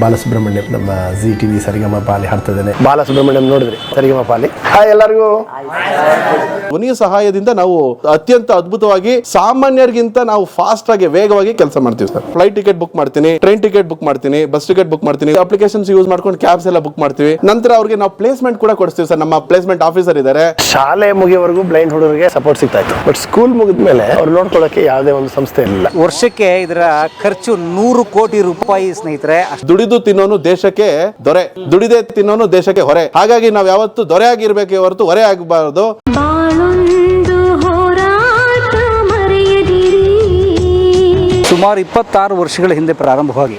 ಬಾಲಸುಬ್ರಹ್ಮಣ್ಯಂ ನಮ್ಮ G T V ಸರಿಗಮ ಪಾಲಿ ಹಾಡ್ತಾ ಇದ್ದೇನೆ ಬಾಲಸುಬ್ರಹ್ಮಣ್ಯಂ ನೋಡಿದ್ರಿ ಸರಿಗಮ ಪಾಲಿ. ಹಾಯ್ ಎಲ್ಲರಿಗೂ. ಧ್ವನಿಯ ಸಹಾಯದಿಂದ ನಾವು ಅತ್ಯಂತ ಅದ್ಭುತವಾಗಿ ಸಾಮಾನ್ಯರಿಗಿಂತ ನಾವು ಫಾಸ್ಟ್ ಆಗಿ ವೇಗವಾಗಿ ಕೆಲಸ ಮಾಡ್ತೀವಿ ಸರ್. ಫ್ಲೈಟ್ ಟಿಕೆಟ್ ಬುಕ್ ಮಾಡ್ತೀನಿ ಟ್ರೈನ್ ಟಿಕೆಟ್ ಬುಕ್ ಮಾಡ್ತೀನಿ ಬಸ್ ಟಿಕೆಟ್ ಬುಕ್ ಮಾಡ್ತೀನಿ ಅಪ್ಲಿಕೇಶನ್ಸ್ ಯೂಸ್ ಮಾಡ್ಕೊಂಡು ಕ್ಯಾಬ್ಸ್ ಎಲ್ಲ ಬುಕ್ ಮಾಡ್ತೀವಿ. ನಂತರ ಅವ್ರಿಗೆ ನಾವು ಪ್ಲೇಸ್ಮೆಂಟ್ ಕೂಡ ಕೊಡಿಸ್ತೀವಿ ಸರ್. ನಮ್ಮ ಪ್ಲೇಸ್ಮೆಂಟ್ ಆಫೀಸರ್ ಇದ್ದಾರೆ. ಶಾಲೆ ಮುಗಿಯವರೆಗೂ ಬ್ಲೈಂಡ್ ಹುಡುಗರಿಗೆ ಸಪೋರ್ಟ್ ಸಿಗ್ತಾ ಇತ್ತು. ಬಟ್ ಸ್ಕೂಲ್ ಮುಗಿದ ಮೇಲೆ ಅವ್ರು ನೋಡ್ಕೊಳ್ಳೋಕೆ ಯಾವುದೇ ಒಂದು ಸಂಸ್ಥೆ ಇಲ್ಲ. ವರ್ಷಕ್ಕೆ ಇದರ ಖರ್ಚು ನೂರು ಕೋಟಿ ರೂಪಾಯಿ ಸ್ನೇಹಿತರೆ. ಅಷ್ಟು ದುಡಿದು ತಿನ್ನೋನು ದೇಶಕ್ಕೆ ದೊರೆ. ದುಡಿದೆ ತಿನ್ನೋನು ದೇಶಕ್ಕೆ ಹೊರೆ. ಹಾಗಾಗಿ ನಾವು ಯಾವತ್ತು ದೊರೆ ಆಗಿರ್ಬೇಕೆ ಹೊರತು ಹೊರೆ ಆಗಬಾರದು. ಸುಮಾರು ಇಪ್ಪತ್ತಾರು ವರ್ಷಗಳ ಹಿಂದೆ ಪ್ರಾರಂಭವಾಗಿ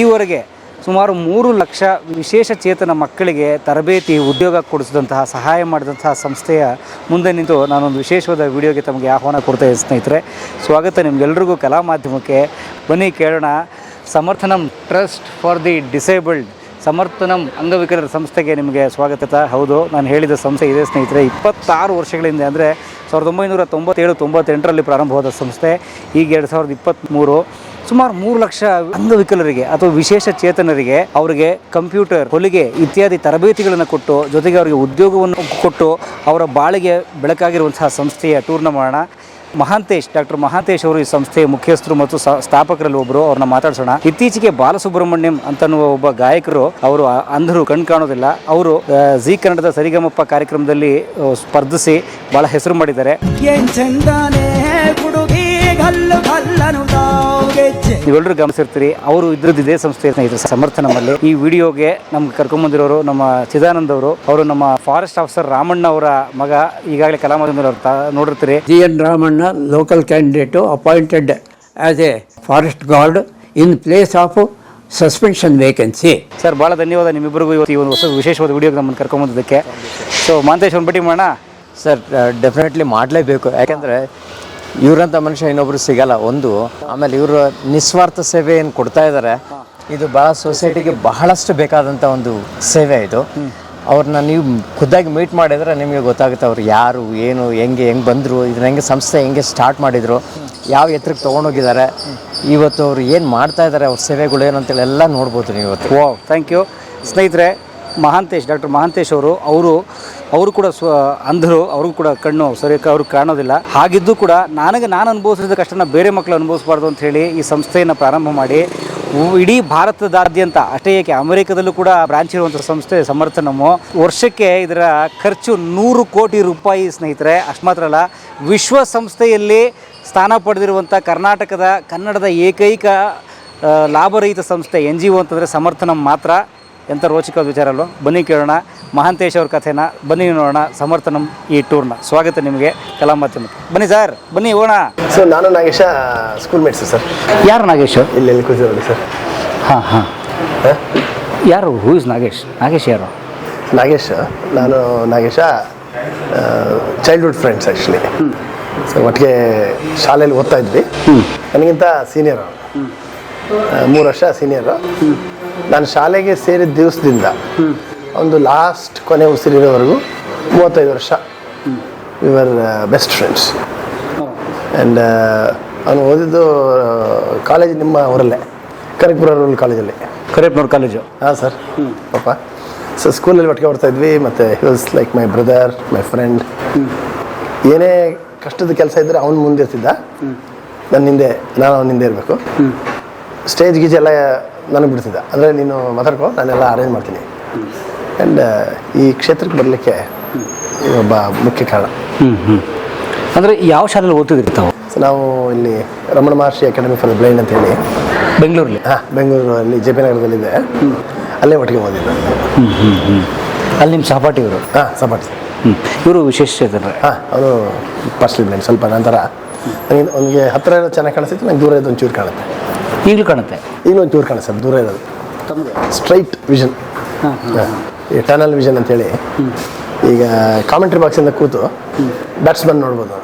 ಈವರೆಗೆ ಸುಮಾರು ಮೂರು ಲಕ್ಷ ವಿಶೇಷ ಚೇತನ ಮಕ್ಕಳಿಗೆ ತರಬೇತಿ ಉದ್ಯೋಗ ಕೊಡಿಸಿದಂತಹ ಸಹಾಯ ಮಾಡಿದಂತಹ ಸಂಸ್ಥೆಯ ಮುಂದೆ ನಿಂತು ನಾನೊಂದು ವಿಶೇಷವಾದ ವಿಡಿಯೋಗೆ ತಮಗೆ ಆಹ್ವಾನ ಕೊಡ್ತಾ ಇದ್ದೀನಿ ಸ್ನೇಹಿತರೆ. ಸ್ವಾಗತ ನಿಮಗೆಲ್ರಿಗೂ ಕಲಾ ಮಾಧ್ಯಮಕ್ಕೆ. ಬನ್ನಿ ಕೇಳೋಣ. Samarthanam trust for the disabled. Samarthanam ಅಂಗವಿಕಲರ ಸಂಸ್ಥೆಗೆ ನಿಮಗೆ ಸ್ವಾಗತ. ಹೌದು, ನಾನು ಹೇಳಿದ ಸಂಸ್ಥೆ ಇದೆ ಸ್ನೇಹಿತರೆ. ಇಪ್ಪತ್ತಾರು ವರ್ಷಗಳಿಂದ ಅಂದರೆ ಸಾವಿರದ ಒಂಬೈನೂರ ತೊಂಬತ್ತೇಳು, ತೊಂಬತ್ತೆಂಟರಲ್ಲಿ ಪ್ರಾರಂಭವಾದ ಸಂಸ್ಥೆ. ಈಗ ಎರಡು ಸಾವಿರದ ಇಪ್ಪತ್ತ್ಮೂರು, ಸುಮಾರು ಮೂರು ಲಕ್ಷ ಅಂಗವಿಕಲರಿಗೆ ಅಥವಾ ವಿಶೇಷ ಚೇತನರಿಗೆ ಅವರಿಗೆ ಕಂಪ್ಯೂಟರ್, ಹೊಲಿಗೆ ಇತ್ಯಾದಿ ತರಬೇತಿಗಳನ್ನು ಕೊಟ್ಟು, ಜೊತೆಗೆ ಅವರಿಗೆ ಉದ್ಯೋಗವನ್ನು ಕೊಟ್ಟು ಅವರ ಬಾಳಿಗೆ ಬೆಳಕಾಗಿರುವಂತಹ ಸಂಸ್ಥೆಯ ಟೂರ್ನ ಮಾಡೋಣ ಮಹಾಂತೇಶ್, ಡಾಕ್ಟರ್ ಮಹಾಂತೇಶ್ ಅವರು ಈ ಸಂಸ್ಥೆಯ ಮುಖ್ಯಸ್ಥರು ಮತ್ತು ಸ್ಥಾಪಕರಲ್ಲಿ ಒಬ್ಬರು ಅವ್ರನ್ನ ಮಾತಾಡ್ಸೋಣ. ಇತ್ತೀಚೆಗೆ ಬಾಲಸುಬ್ರಹ್ಮಣ್ಯಂ ಅಂತನ್ನುವ ಒಬ್ಬ ಗಾಯಕರು, ಅವರು ಅಂಧರು, ಕಣ್ ಕಾಣೋದಿಲ್ಲ. ಅವರು ಜಿ ಕನ್ನಡದ ಸರಿಗಮಪ್ಪ ಕಾರ್ಯಕ್ರಮದಲ್ಲಿ ಸ್ಪರ್ಧಿಸಿ ಬಹಳ ಹೆಸರು ಮಾಡಿದ್ದಾರೆ. ತಾವ್ಗೆಜ್ಜೆ ನೀವೆಲ್ಲರೂ ಗಮನಿಸಿರ್ತೀರಿ ಅವರು ಇದ್ರದ್ದು ಇದೇ ಸಂಸ್ಥೆ ಸ್ನೇಹಿತರು ಸಮರ್ಥ ನಮ್ಮಲ್ಲಿ. ಈ ವಿಡಿಯೋಗೆ ನಮ್ಗೆ ಕರ್ಕೊಂಬಂದಿರೋರು ನಮ್ಮ ಚಿದಾನಂದ್ ಅವರು ಅವರು ನಮ್ಮ ಫಾರೆಸ್ಟ್ ಆಫೀಸರ್ ರಾಮಣ್ಣ ಅವರ ಮಗ ಈಗಾಗಲೇ Kalamandira ನೋಡಿರ್ತೀರಿ. G N Ramanna local candidate appointed as a forest guard in place of suspension vacancy sir ಭಾಳ ಧನ್ಯವಾದ ನಿಮ್ಮಿಬ್ಬರಿಗೂ ಇವತ್ತು ಈ ಒಂದು ಹೊಸ ವಿಶೇಷವಾದ ವಿಡಿಯೋಗೆ ನಮ್ಮನ್ನು ಕರ್ಕೊಂಬಂದಕ್ಕೆ ಸೊ ಮಾಂತೇಶ್ ಒಂದು ಭೇಟಿ ಮಾಡೋಣ? ಸರ್ ಡೆಫಿನೆಟ್ಲಿ ಮಾಡಲೇಬೇಕು. ಯಾಕಂದರೆ ಇವರಂಥ ಮನುಷ್ಯ ಇನ್ನೊಬ್ರು ಸಿಗಲ್ಲ. ಒಂದು, ಆಮೇಲೆ ಇವರು ನಿಸ್ವಾರ್ಥ ಸೇವೆ ಏನು ಕೊಡ್ತಾ ಇದ್ದಾರೆ ಇದು ಭಾಳ ಸೊಸೈಟಿಗೆ ಬಹಳಷ್ಟು ಬೇಕಾದಂಥ ಒಂದು ಸೇವೆ ಇದು. ಅವ್ರನ್ನ ನೀವು ಖುದ್ದಾಗಿ ಮೀಟ್ ಮಾಡಿದ್ರೆ ನಿಮಗೆ ಗೊತ್ತಾಗುತ್ತೆ ಅವ್ರು ಯಾರು, ಏನು, ಹೆಂಗೆ ಹೆಂಗೆ ಬಂದರು, ಇದನ್ನ ಹೆಂಗೆ ಸಂಸ್ಥೆ ಹೆಂಗೆ ಸ್ಟಾರ್ಟ್ ಮಾಡಿದರು, ಯಾವ ಎತ್ತರಕ್ಕೆ ತೊಗೊಂಡೋಗಿದ್ದಾರೆ. ಇವತ್ತು ಅವರು ಏನು ಮಾಡ್ತಾ ಇದ್ದಾರೆ ಅವ್ರ ಸೇವೆಗಳು ಏನು ಅಂತೇಳಿ ಎಲ್ಲ ನೋಡ್ಬೋದು ನೀವು ಇವತ್ತು. ಓ ಥ್ಯಾಂಕ್ ಯು ಸ್ನೇಹಿತರೆ ಮಹಾಂತೇಶ್, ಡಾಕ್ಟರ್ ಮಹಾಂತೇಶ್ ಅವರು ಅವರು ಅವರು ಕೂಡ ಸ್ವ, ಅಂಧರು, ಅವ್ರಿಗೂ ಕೂಡ ಕಣ್ಣು ಸರಿ ಅವ್ರಿಗೆ ಕಾಣೋದಿಲ್ಲ. ಹಾಗಿದ್ದು ಕೂಡ ನನಗೆ ನಾನು ಅನುಭವಿಸಿದ ಕಷ್ಟನ ಬೇರೆ ಮಕ್ಕಳು ಅನುಭವಿಸಬಾರ್ದು ಅಂತ ಹೇಳಿ ಈ ಸಂಸ್ಥೆಯನ್ನು ಪ್ರಾರಂಭ ಮಾಡಿ ಇಡೀ ಭಾರತದಾದ್ಯಂತ, ಅಷ್ಟೇ ಏಕೆ ಅಮೆರಿಕದಲ್ಲೂ ಕೂಡ ಬ್ರಾಂಚ್ ಇರುವಂಥ ಸಂಸ್ಥೆ ಸಮರ್ಥನಮು, ವರ್ಷಕ್ಕೆ ಇದರ ಖರ್ಚು ನೂರು ಕೋಟಿ ರೂಪಾಯಿ ಸ್ನೇಹಿತರೆ, ಅಷ್ಟು ಮಾತ್ರ ಅಲ್ಲ ವಿಶ್ವಸಂಸ್ಥೆಯಲ್ಲಿ ಸ್ಥಾನ ಪಡೆದಿರುವಂಥ ಕರ್ನಾಟಕದ, ಕನ್ನಡದ ಏಕೈಕ ಲಾಭರಹಿತ ಸಂಸ್ಥೆ ಎನ್ ಜಿ ಒ ಅಂತಂದರೆ ಸಮರ್ಥನಂ ಮಾತ್ರ. ಎಂಥ ರೋಚಕವಾದ ವಿಚಾರ ಅಲ್ವ? ಬನ್ನಿ ಕೇಳೋಣ. ಮಹಾಂತೇಶ್ ಅವ್ರ ಕಥೆನ ಬನ್ನಿ ನೋಡೋಣ. ಸಮರ್ಥನಂ ಈ ಟೂರ್ನ. ಸ್ವಾಗತ ನಿಮಗೆ. ಕಲಾಮತಿ ಮಾಧ್ಯಮಕ್ಕೆ. ಬನ್ನಿ ಸರ್ ಬನ್ನಿ ಓಣ ಸರ್ ನಾನು ನಾಗೇಶ ಸ್ಕೂಲ್ ಮೇಟ್ಸ್ ಸರ್. ಯಾರು ನಾಗೇಶ್? ಇಲ್ಲಿ ಕೂತಿರೋದು ಸರ್. ಹಾಂ ಹಾಂ. ಯಾರು? Who is Nagesh? ನಾಗೇಶ್ ಯಾರು? ನಾಗೇಶ್ ನಾನು Nagesh childhood friends actually so ಒಟ್ಟಿಗೆ ಶಾಲೆಯಲ್ಲಿ ಓದ್ತಾ ಇದ್ವಿ. ನನಗಿಂತ ಸೀನಿಯರ್ ಮೂರು ವರ್ಷ ಸೀನಿಯರು ನಾನು ಶಾಲೆಗೆ ಸೇರಿದ ದಿವಸದಿಂದ ಒಂದು ಲಾಸ್ಟ್ ಕೊನೆ ಉಸಿರಿರೋವರೆಗೂ ಮೂವತ್ತೈದು ವರ್ಷ. ವಿವರ್ ಬೆಸ್ಟ್ ಫ್ರೆಂಡ್ಸ್ ಆ್ಯಂಡ್ ಅವನು ಓದಿದ್ದು ಕಾಲೇಜ್ ನಿಮ್ಮ ಊರಲ್ಲೇ ಕನಕಪುರ ರೂರಲ್ ಕಾಲೇಜಲ್ಲಿ ಕರೇಪ್ನವ್ರ ಕಾಲೇಜು ಹಾಂ ಸರ್ ಪಾಪ. ಸೊ ಸ್ಕೂಲಲ್ಲಿ ಒಟ್ಟಿಗೆ ಬರ್ತಾ ಇದ್ವಿ ಮತ್ತು he was like my brother my friend ಏನೇ ಕಷ್ಟದ ಕೆಲಸ ಇದ್ದರೆ ಅವ್ನು ಮುಂದೆ ಇರ್ತಿದ್ದ ನನ್ನ ಹಿಂದೆ ನಾನು ಅವನ ಹಿಂದೆ ಇರಬೇಕು. ಸ್ಟೇಜ್ ಗೀಜ್ ಎಲ್ಲ ನನಗೆ ಬಿಡ್ತಿದ್ದ. ಅಂದರೆ ನೀನು ಮಾತಾಡ್ಕೊ ನಾನೆಲ್ಲ ಅರೇಂಜ್ ಮಾಡ್ತೀನಿ. ಆ್ಯಂಡ್ ಈ ಕ್ಷೇತ್ರಕ್ಕೆ ಬರಲಿಕ್ಕೆ ಒಬ್ಬ ಮುಖ್ಯ ಕಾರಣ. ಹ್ಞೂ ಹ್ಞೂ ಅಂದರೆ ಯಾವ ಶಾಲೆಯಲ್ಲಿ ಓದ್ತಿದ್ರಿ ತಾವು? ನಾವು ಇಲ್ಲಿ Ramana Maharshi academy for blind ಅಂತ ಹೇಳಿ. ಬೆಂಗಳೂರಲ್ಲಿ? ಹಾಂ ಬೆಂಗಳೂರಲ್ಲಿ ಜೆ ಪಿ ನಗರದಲ್ಲಿದೆ. ಅಲ್ಲೇ ಒಟ್ಟಿಗೆ ಓದಿದ್ದು. ಅಲ್ಲಿ ನಿಮ್ಮ ಸಹಪಾಠಿ ಇವರು ಹಾಂ ಹ್ಞೂ ಇವರು ವಿಶೇಷ ಚೇತನ ಹಾಂ ಅವರು ಪರ್ಸ್ಲಿ ಬ್ಲೈಂಡ್ ಸ್ವಲ್ಪ ನಂತರ. ನನಗೆ ಅವನಿಗೆ ಹತ್ತಿರ ಚೆನ್ನಾಗಿ ಕಾಣಿಸ್ತಿತ್ತು ನನಗೆ ದೂರ ಇದ್ದು ಒಂಚೂರು ಕಾಣುತ್ತೆ. ಈಗಲೂ ಕಾಣುತ್ತೆ. ಈಗಲೂ ಕಾಣುತ್ತೆ ಕಾಣಿಸ್ತದೆ ದೂರ ಇರೋದು. ಸ್ಟ್ರೈಟ್ ವಿಷನ್ ಈ ಟನಲ್ ವಿಷನ್ ಅಂತೇಳಿ. ಈಗ ಕಾಮೆಂಟ್ರಿ ಬಾಕ್ಸಿಂದ ಕೂತು ಬ್ಯಾಟ್ಸ್ಮನ್ ನೋಡ್ಬೋದು.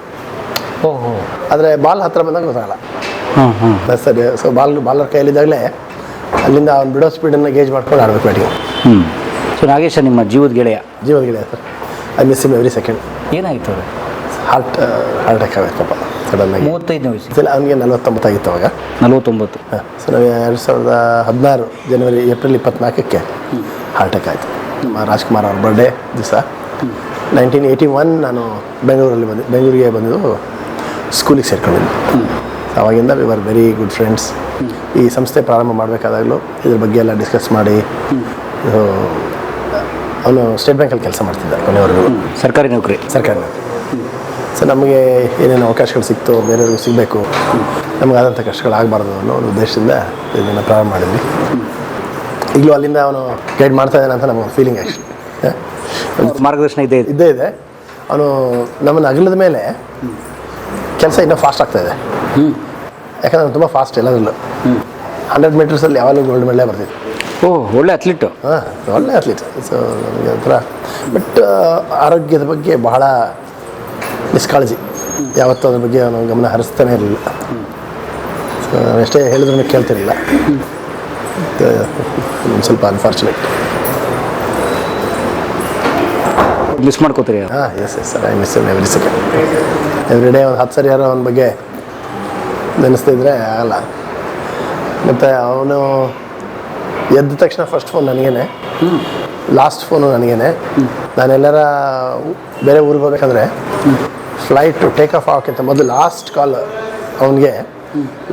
ಓಹೋ ಆದರೆ ಬಾಲ್ ಹತ್ತಿರ ಬಂದಾಗ ಗೊತ್ತಾಗಲ್ಲ. ಹಾಂ ಸರಿ ಸೊ ಬಾಲ್ ಬಾಲರ್ ಕೈಯಲ್ಲಿದ್ದಾಗಲೇ ಅಲ್ಲಿಂದ ಅವ್ನು ಬಿಡೋ ಸ್ಪೀಡನ್ನು ಗೇಜ್ ಮಾಡ್ಕೊಂಡು ಆಡಬೇಕು ಬ್ಯಾಟಿಂಗ್ ಹ್ಞೂ ಸೊ ನಾಗೇಶ ನಿಮ್ಮ ಜೀವದ ಗೆಳೆಯ? ಜೀವದ ಗೆಳೆಯ sir I miss him every second ಏನಾಯಿತು ಅದು ಹಾರ್ಟ್ ಹಾರ್ಟ್ ಅಟ್ಯಾಕ್ ಆಗುತ್ತೆ ಮೂವತ್ತೈದನೇ ವಯಸ್ಸು ಅವನಿಗೆ ನಲವತ್ತೊಂಬತ್ತಾಗಿತ್ತು ಅವಾಗ. ನಲವತ್ತೊಂಬತ್ತು. ಸೊ ನಾವು ಎರಡು ಸಾವಿರದ ಹದಿನಾರು ಜನವರಿ ಏಪ್ರಿಲ್ ಇಪ್ಪತ್ನಾಲ್ಕಕ್ಕೆ ಹಾರ್ಟ್ ಅಟ್ಯಾಕ್ ಆಯಿತು. ನಮ್ಮ ರಾಜ್ಕುಮಾರ್ ಅವ್ರ ಬರ್ಡೇ ದಿವಸ. ನೈನ್ಟೀನ್ ಏಯ್ಟಿ ಒನ್ ನಾನು ಬೆಂಗಳೂರಲ್ಲಿ ಬಂದೆ ಬೆಂಗಳೂರಿಗೆ ಬಂದು ಸ್ಕೂಲಿಗೆ ಸೇರ್ಕೊಂಡಿದ್ದೆ. ಅವಾಗಿಂದ we are very good friends ಈ ಸಂಸ್ಥೆ ಪ್ರಾರಂಭ ಮಾಡಬೇಕಾದಾಗಲೂ ಇದ್ರ ಬಗ್ಗೆ ಎಲ್ಲ ಡಿಸ್ಕಸ್ ಮಾಡಿ ಅವನು ಸ್ಟೇಟ್ ಬ್ಯಾಂಕಲ್ಲಿ ಕೆಲಸ ಮಾಡ್ತಿದ್ದ ಕೊನೆಯವರೆಗೂ ಸರ್ಕಾರಿ ನೌಕರಿ. ಸರ್ಕಾರಿ ಸೊ ನಮಗೆ ಏನೇನು ಅವಕಾಶಗಳು ಸಿಕ್ತು ಬೇರೆಯವ್ರಿಗೂ ಸಿಗಬೇಕು. ನಮಗಾದಂಥ ಕಷ್ಟಗಳಾಗಬಾರ್ದು ಅನ್ನೋ ಒಂದು ಉದ್ದೇಶದಿಂದ ಇದನ್ನು ಪ್ರಾರಂಭ ಮಾಡಿದ್ವಿ. ಈಗಲೂ ಅಲ್ಲಿಂದ ಅವನು ಗೈಡ್ ಮಾಡ್ತಾ ಇದ್ದಾನೆ ಅಂತ ನಮಗೆ ಫೀಲಿಂಗ್ ಆ್ಯಕ್ಚುಲಿ ಮಾರ್ಗದರ್ಶನ ಇದೆ. ಇದೆ. ಇದ್ದೇ ಇದೆ. ಅವನು ನಮ್ಮನ್ನು ಅಗಲದ ಮೇಲೆ ಕೆಲಸ ಇನ್ನೂ ಫಾಸ್ಟ್ ಆಗ್ತಾ ಇದೆ. ಯಾಕಂದ್ರೆ ತುಂಬ ಫಾಸ್ಟ್ ಎಲ್ಲದರಲ್ಲೂ ಹಂಡ್ರೆಡ್ ಮೀಟರ್ಸಲ್ಲಿ ಯಾವಾಗಲೂ ಗೋಲ್ಡ್ ಮೆಡಲೇ ಬರ್ತಿತ್ತು. ಓ ಒಳ್ಳೆ ಅಥ್ಲೀಟು ಹಾಂ ಒಳ್ಳೆ ಅಥ್ಲೀಟ್ ಸೊ ನಮಗೆ ಒಂಥರ ಬಟ್ ಆರೋಗ್ಯದ ಬಗ್ಗೆ ಬಹಳ ನಿಷ್ಕಾಳಜಿ ಯಾವತ್ತೂ ಅದ್ರ ಬಗ್ಗೆ ನಾವು ಗಮನ ಹರಿಸ್ತಾನೆ ಇರಲಿಲ್ಲ. ಅಷ್ಟೇ ಎಷ್ಟೇ ಹೇಳಿದ್ರು ಕೇಳ್ತಿರಲಿಲ್ಲ. ಒಂದು ಸ್ವಲ್ಪ ಅನ್ಫಾರ್ಚುನೇಟ್ ಮಿಸ್ ಮಾಡ್ಕೋತೀರಿ? ಹಾಂ yes yes sir I miss every second every day ಒಂದು ಹತ್ತು ಸರಿ ಯಾರೋ ಅವನ ಬಗ್ಗೆ ನೆನೆಸ್ತಿದ್ರೆ ಆಗಲ್ಲ. ಮತ್ತು ಅವನು ಎದ್ದ ತಕ್ಷಣ ಫಸ್ಟ್ ಫೋನ್ ನನಗೇನೆ. ಲಾಸ್ಟ್ ಫೋನು ನನಗೇನೆ. ನಾನೆಲ್ಲರ ಬೇರೆ ಊರಿಗೆ ಹೋಗ್ಬೇಕಂದ್ರೆ ಫ್ಲೈಟು ಟೇಕ್ ಆಫ್ ಆಗೋಕ್ಕಿಂತ ಮೊದಲು ಲಾಸ್ಟ್ ಕಾಲ್ ಅವನಿಗೆ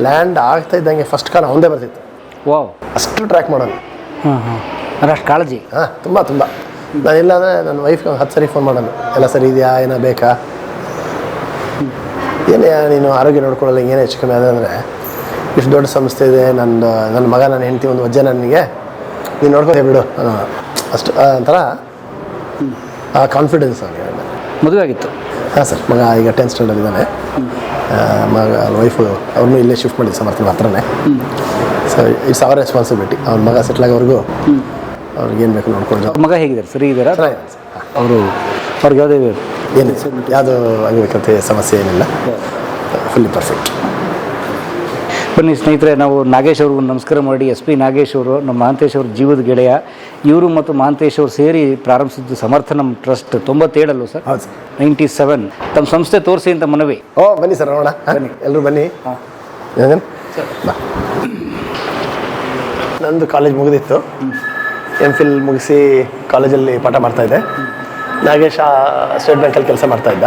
ಲ್ಯಾಂಡ್ ಆಗ್ತಾ ಇದ್ದಂಗೆ ಫಸ್ಟ್ ಕಾಲ್ ಅವನದೇ ಬರ್ತಿತ್ತು. ವಾವ್ ಅಷ್ಟು ಟ್ರ್ಯಾಕ್ ಮಾಡೋನು. ಹಾಂ ಹಾಂ ಅಂದ್ರೆ ಅಷ್ಟು ಕಾಳಜಿ. ಹಾಂ ತುಂಬ ತುಂಬ. ನಾನಿಲ್ಲ ಅಂದರೆ ನನ್ನ ವೈಫ್ಗೆ ಒಂದು ಹತ್ತು ಸರಿ ಫೋನ್ ಮಾಡೋದು ಎಲ್ಲ ಸರಿ ಇದೆಯಾ ಏನೋ ಬೇಕಾ? ಏನೇ ನೀನು ಆರೋಗ್ಯ ನೋಡ್ಕೊಳ್ಳಲ್ಲ ಏನೇ ಹೆಚ್ಚು ಕಮ್ಮಿ ಆದ ಅಂದರೆ ಇಷ್ಟು ದೊಡ್ಡ ಸಂಸ್ಥೆ ಇದೆ ನನ್ನ ನನ್ನ ಮಗ ನನ್ನ ಹೆಂಡತಿ ಒಂದು ವಜ್ಜೆ ನನಗೆ. ನೀನು ನೋಡ್ಕೊಂಡೆ ಬಿಡು ಅಷ್ಟು ಆ ಒಂಥರ ಕಾನ್ಫಿಡೆನ್ಸ್ ಅವನಿಗೆ. ಮದುವೆ ಆಗಿತ್ತು. ಹಾಂ ಸರ್ ಮಗ ಈಗ ಟೆಂತ್ ಸ್ಟ್ಯಾಂಡರ್ಡ್ ಇದ್ದಾನೆ. ಮಗ ಮಗ ವೈಫು ಅವ್ರನ್ನೂ ಇಲ್ಲೇ ಶಿಫ್ಟ್ ಮಾಡಿದ್ದು ಸಮರ್ಥನ ಹತ್ರನೇ. ಸೊ ಇಟ್ಸ್ ಅವರ್ ರೆಸ್ಪಾನ್ಸಿಬಿಲಿಟಿ ಅವ್ರ ಮಗ ಸೆಟ್ಲ್ ಆಗೋವರೆಗೂ ಅವ್ರಿಗೇನು ಬೇಕು ನೋಡ್ಕೊಂಡು ಅವ್ರ ಮಗ ಹೇಗಿದ್ದಾರೆ? ಸರಿ ಇದ್ದಾರಾ? ಅವರು ಅವ್ರಿಗೆ ಯಾವುದೇ ಏನು ಯಾವುದು ಆಗಬೇಕಂತ ಸಮಸ್ಯೆ ಏನಿಲ್ಲ. ಫುಲ್ಲಿ ಪರ್ಫೆಕ್ಟ್ ಬನ್ನಿ ಸ್ನೇಹಿತರೆ ನಾವು ನಾಗೇಶ್ ಅವ್ರಿಗೂ ನಮಸ್ಕಾರ ಮಾಡಿ. ಎಸ್ ಪಿ ನಾಗೇಶ್ ಅವರು ನಮ್ಮ ಮಹಾಂತೇಶ್ ಅವ್ರ ಜೀವದ ಗೆಳೆಯ. ಇವರು ಮತ್ತು ಮಹಾಂತೇಶ್ ಅವರು ಸೇರಿ ಪ್ರಾರಂಭಿಸಿದ್ದು ಸಮರ್ಥನಂ ಟ್ರಸ್ಟ್ ತೊಂಬತ್ತೇಳಲ್ಲೂ ಸರ್? ಹೌದು ಸರ್. Ninety seven. ತಮ್ಮ ಸಂಸ್ಥೆ ತೋರಿಸಿ ಅಂತ ಮನವಿ. ಓ ಬನ್ನಿ ಸರ್ ನೋಡೋಣ. ಬನ್ನಿ. ಎಲ್ಲರೂ ಬನ್ನಿ. ಬಾ. ನಂದು ಕಾಲೇಜ್ ಮುಗಿದಿತ್ತು. ಎಂ ಫಿಲ್ ಮುಗಿಸಿ ಕಾಲೇಜಲ್ಲಿ ಪಾಠ ಮಾಡ್ತಾ ಇದ್ದೆ. ನಾಗೇಶ ಸ್ಟೇಟ್ ಬ್ಯಾಂಕಲ್ಲಿ ಕೆಲಸ ಮಾಡ್ತಾ ಇದ್ದ.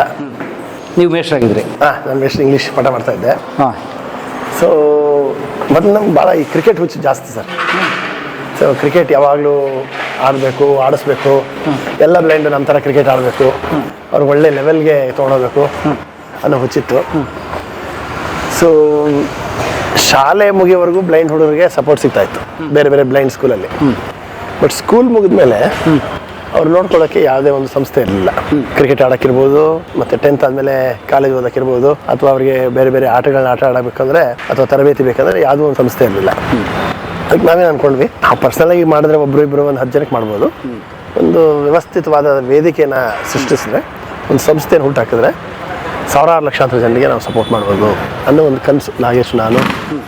ನೀವು ಮೇಷ್ಟ್ರಾಗಿದ್ರಿ. ಹಾಂ ನಾನು ಮೇಷ್ಟ್ರ ಇಂಗ್ಲೀಷ್ ಪಾಠ ಮಾಡ್ತಾ ಇದ್ದೆ. ಹಾಂ. ಸೊ ಮತ್ತು ನಮ್ಗೆ ಭಾಳ ಈ ಕ್ರಿಕೆಟ್ ಹುಚ್ಚು ಜಾಸ್ತಿ ಸರ್. ಸೊ ಕ್ರಿಕೆಟ್ ಯಾವಾಗಲೂ ಆಡಬೇಕು, ಆಡಿಸ್ಬೇಕು. ಎಲ್ಲ ಬ್ಲೈಂಡ್ ನಮ್ಮ ಥರ ಕ್ರಿಕೆಟ್ ಆಡಬೇಕು. ಅವ್ರಿಗೆ ಒಳ್ಳೆ ಲೆವೆಲ್ಗೆ ತೊಗೊಂಡೋಗ್ಬೇಕು ಅನ್ನೋ ಹುಚ್ಚಿತ್ತು. ಸೊ ಶಾಲೆ ಮುಗಿಯೋವರೆಗೂ ಬ್ಲೈಂಡ್ ಹುಡುಗರಿಗೆ ಸಪೋರ್ಟ್ ಸಿಗ್ತಾ ಇತ್ತು. ಬೇರೆ ಬೇರೆ ಬ್ಲೈಂಡ್ ಸ್ಕೂಲಲ್ಲಿ ಬಟ್ ಸ್ಕೂಲ್ ಮುಗಿದ್ಮೇಲೆ ಅವ್ರು ನೋಡ್ಕೊಳ್ಳೋಕೆ ಯಾವುದೇ ಒಂದು ಸಂಸ್ಥೆ ಇರಲಿಲ್ಲ. ಕ್ರಿಕೆಟ್ ಆಡೋಕ್ಕಿರ್ಬೋದು, ಮತ್ತು ಟೆಂತ್ ಆದಮೇಲೆ ಕಾಲೇಜ್ ಓದೋಕ್ಕಿರ್ಬೋದು, ಅಥವಾ ಅವರಿಗೆ ಬೇರೆ ಬೇರೆ ಆಟಗಳನ್ನ ಆಟ ಆಡಬೇಕಂದ್ರೆ, ಅಥವಾ ತರಬೇತಿ ಬೇಕಂದ್ರೆ ಯಾವುದೋ ಒಂದು ಸಂಸ್ಥೆ ಇರಲಿಲ್ಲ. ಅದಕ್ಕೆ ನಾವೇನು ಅಂದ್ಕೊಂಡ್ವಿ ನಾವು ಪರ್ಸನಲಾಗಿ ಮಾಡಿದ್ರೆ ಒಬ್ಬರು ಇಬ್ಬರು ಒಂದು ಹತ್ತು ಜನಕ್ಕೆ ಮಾಡ್ಬೋದು. ಒಂದು ವ್ಯವಸ್ಥಿತವಾದ ವೇದಿಕೆಯನ್ನು ಸೃಷ್ಟಿಸಿದ್ರೆ, ಒಂದು ಸಂಸ್ಥೆಯನ್ನು ಹುಟ್ಟಾಕಿದ್ರೆ ಸಾವಿರಾರು ಲಕ್ಷಾಂತರ ಜನರಿಗೆ ನಾವು ಸಪೋರ್ಟ್ ಮಾಡ್ಬೋದು ಅನ್ನೋ ಒಂದು ಕನಸು ನಾಗೇಶ್, ನಾನು,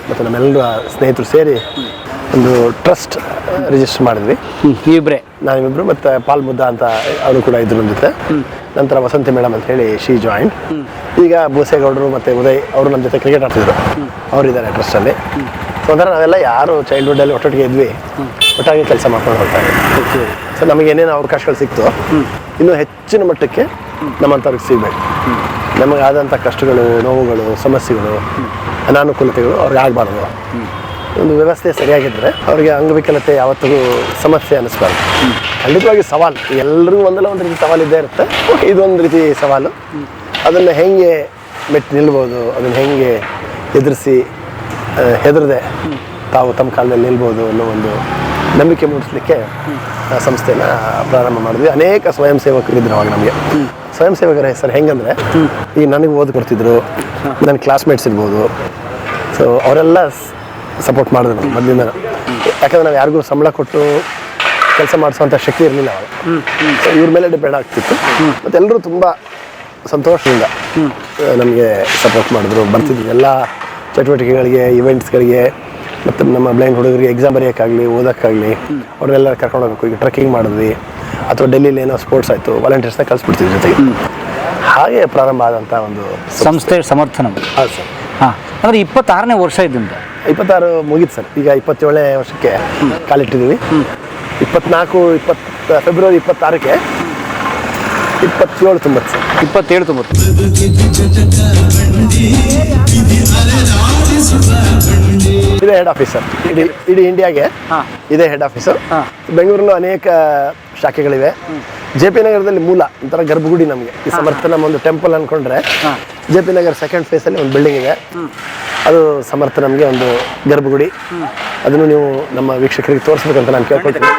ಮತ್ತು ನಮ್ಮೆಲ್ಲರ ಸ್ನೇಹಿತರು ಸೇರಿ ಒಂದು ಟ್ರಸ್ಟ್ ರಿಜಿಸ್ಟರ್ ಮಾಡಿದ್ವಿ. ಇಬ್ಬರೇ ನಾವಿಬ್ರು ಮತ್ತು ಪಾಲ್ ಮುದ್ದ ಅಂತ ಅವರು ಕೂಡ ಇದ್ರು ನಮ್ಮ ಜೊತೆ. ನಂತರ ವಸಂತಿ ಮೇಡಮ್ ಅಂತ ಹೇಳಿ ಶಿ ಜಾಯಿಂಟ್ ಈಗ ಭೂಸೇಗೌಡರು ಮತ್ತು ಉದಯ್ ಅವರು ನಮ್ಮ ಜೊತೆ ಕ್ರಿಕೆಟ್ ಆಡ್ತಿದ್ರು. ಅವರಿದ್ದಾರೆ ಟ್ರಸ್ಟಲ್ಲಿ ಸೊ ಒಂಥರ ನಾವೆಲ್ಲ ಯಾರು ಚೈಲ್ಡ್ಹುಡ್ಡಲ್ಲಿ ಒಟ್ಟೊಟ್ಟಿಗೆ ಇದ್ವಿ. ಒಟ್ಟಾಗಿ ಕೆಲಸ ಮಾಡ್ಕೊಂಡು ಹೋಗ್ತಾರೆ ಇದ್ವಿ. ಸೊ ನಮಗೆ ಏನೇನು ಅವಕಾಶಗಳು ಸಿಕ್ತು ಇನ್ನೂ ಹೆಚ್ಚಿನ ಮಟ್ಟಕ್ಕೆ ನಮ್ಮಂಥವ್ರಿಗೆ ಸಿಗಬೇಕು. ನಮಗೆ ಆದಂಥ ಕಷ್ಟಗಳು ನೋವುಗಳು ಸಮಸ್ಯೆಗಳು ಅನಾನುಕೂಲತೆಗಳು ಅವ್ರಿಗೆ ಆಗಬಾರ್ದು. ಒಂದು ವ್ಯವಸ್ಥೆ ಸರಿಯಾಗಿದ್ದರೆ ಅವರಿಗೆ ಅಂಗವಿಕಲತೆ ಯಾವತ್ತಿಗೂ ಸಮಸ್ಯೆ ಅನ್ನಿಸ್ಬಾರ್ದು. ಖಂಡಿತವಾಗಿ ಸವಾಲು. ಎಲ್ಲರಿಗೂ ಒಂದಲ್ಲ ಒಂದು ರೀತಿ ಸವಾಲು ಇದ್ದೇ ಇರುತ್ತೆ. ಓಕೆ ಇದೊಂದು ರೀತಿ ಸವಾಲು. ಅದನ್ನು ಹೆಂಗೆ ಮೆಟ್ಟು ನಿಲ್ಬೋದು? ಅದನ್ನು ಹೆಂಗೆ ಎದುರಿಸಿ ಹೆದರದೆ ತಾವು ತಮ್ಮ ಕಾಲದಲ್ಲಿ ನಿಲ್ಬೋದು ಅನ್ನೋ ಒಂದು ನಂಬಿಕೆ ಮೂಡಿಸ್ಲಿಕ್ಕೆ ಆ ಸಂಸ್ಥೆನ ಪ್ರಾರಂಭ ಮಾಡಿದ್ವಿ. ಅನೇಕ ಸ್ವಯಂ ಸೇವಕರಿದ್ರು ಅವಾಗ ನಮಗೆ. ಸ್ವಯಂ ಸೇವಕರ ಹೆಸರು ಹೆಂಗಂದ್ರೆ ಈಗ ನನಗೆ ಓದಿ ಕೊಡ್ತಿದ್ರು ನನ್ನ ಕ್ಲಾಸ್ಮೇಟ್ಸ್ ಇರ್ಬೋದು. ಸೊ ಅವರೆಲ್ಲ ಸಪೋರ್ಟ್ ಮಾಡಿದ್ರು ಮೊದಲಿಂದ. ಯಾಕಂದ್ರೆ ನಾವು ಯಾರಿಗೂ ಸಂಬಳ ಕೊಟ್ಟು ಕೆಲಸ ಮಾಡಿಸುವಂಥ ಶಕ್ತಿ ಇರಲಿಲ್ಲ ಅವಾಗ. ಇವ್ರ ಮೇಲೆ ಡಿಪೆಂಡ್ ಆಗ್ತಿತ್ತು. ಮತ್ತು ಎಲ್ಲರೂ ತುಂಬ ಸಂತೋಷದಿಂದ ನಮಗೆ ಸಪೋರ್ಟ್ ಮಾಡಿದ್ರು ಬರ್ತಿದ್ವಿ ಎಲ್ಲ ಚಟುವಟಿಕೆಗಳಿಗೆ ಇವೆಂಟ್ಸ್ಗಳಿಗೆ ಮತ್ತು ನಮ್ಮ ಬ್ಲೈಂಡ್ ಹುಡುಗರಿಗೆ ಎಕ್ಸಾಮ್ ಬರೆಯೋಕ್ಕಾಗಲಿ ಓದೋಕ್ಕಾಗಲಿ ಅವ್ರನ್ನೆಲ್ಲ ಕರ್ಕೊಂಡು ಹೋಗಬೇಕು. ಈಗ ಟ್ರೆಕ್ಕಿಂಗ್ ಮಾಡಿದ್ವಿ ಅಥವಾ ಡೆಲ್ಲಿಲಿ ಏನೋ ಸ್ಪೋರ್ಟ್ಸ್ ಆಯಿತು ವಾಲಂಟಿಯರ್ಸ್ನ ಕಳಿಸ್ಬಿಡ್ತಿದ್ವಿ ಜೊತೆಗೆ. ಹಾಗೆ ಪ್ರಾರಂಭ ಆದಂಥ ಒಂದು ಸಂಸ್ಥೆ ಸಮರ್ಥನ. ಹೌದು ಸರ್. ಹಾಂ. ಅಂದರೆ ಇಪ್ಪತ್ತಾರನೇ ವರ್ಷ ಇದ್ದಂತೆ. ಇಪ್ಪತ್ತಾರು ಮುಗೀತು ಸರ್. ಈಗ ಇಪ್ಪತ್ತೇಳನೇ ವರ್ಷಕ್ಕೆ ಕಾಲಿಟ್ಟಿದ್ದೀವಿ ಇಪ್ಪತ್ನಾಲ್ಕು ಇಪ್ಪತ್ತು ಫೆಬ್ರವರಿ ಇಪ್ಪತ್ತಾರಕ್ಕೆ ಇಪ್ಪತ್ತೇಳು ತೊಂಬತ್ತು ಸರ್. ಇಪ್ಪತ್ತೇಳು ತೊಂಬತ್ತು. ಇದೇ ಹೆಡ್ ಆಫೀಸರ್ ಸರ್. ಇಡೀ ಇಡೀ ಇಂಡಿಯಾಗೆ. ಇದೇ ಹೆಡ್ ಆಫೀಸು ಬೆಂಗಳೂರಿನ ಅನೇಕ ಶಾಖೆಗಳಿವೆ. ಜೆ ಪಿ ನಗರದಲ್ಲಿ ಮೂಲ ಒಂಥರ ಗರ್ಭಗುಡಿ ನಮಗೆ. ಈ ಸಮರ್ಥ ನಮ್ಮ ಒಂದು ಟೆಂಪಲ್ ಅನ್ಕೊಂಡ್ರೆ ಜೆ ಪಿ ನಗರ್ ಸೆಕೆಂಡ್ ಫೇಸಲ್ಲಿ ಒಂದು ಬಿಲ್ಡಿಂಗ್ ಇದೆ. ಅದು ಸಮರ್ಥ ನಮಗೆ ಒಂದು ಗರ್ಭಗುಡಿ. ಅದನ್ನು ನೀವು ನಮ್ಮ ವೀಕ್ಷಕರಿಗೆ ತೋರಿಸ್ಬೇಕಂತ ನಾನು ಕೇಳ್ಕೊಳ್ತೀನಿ.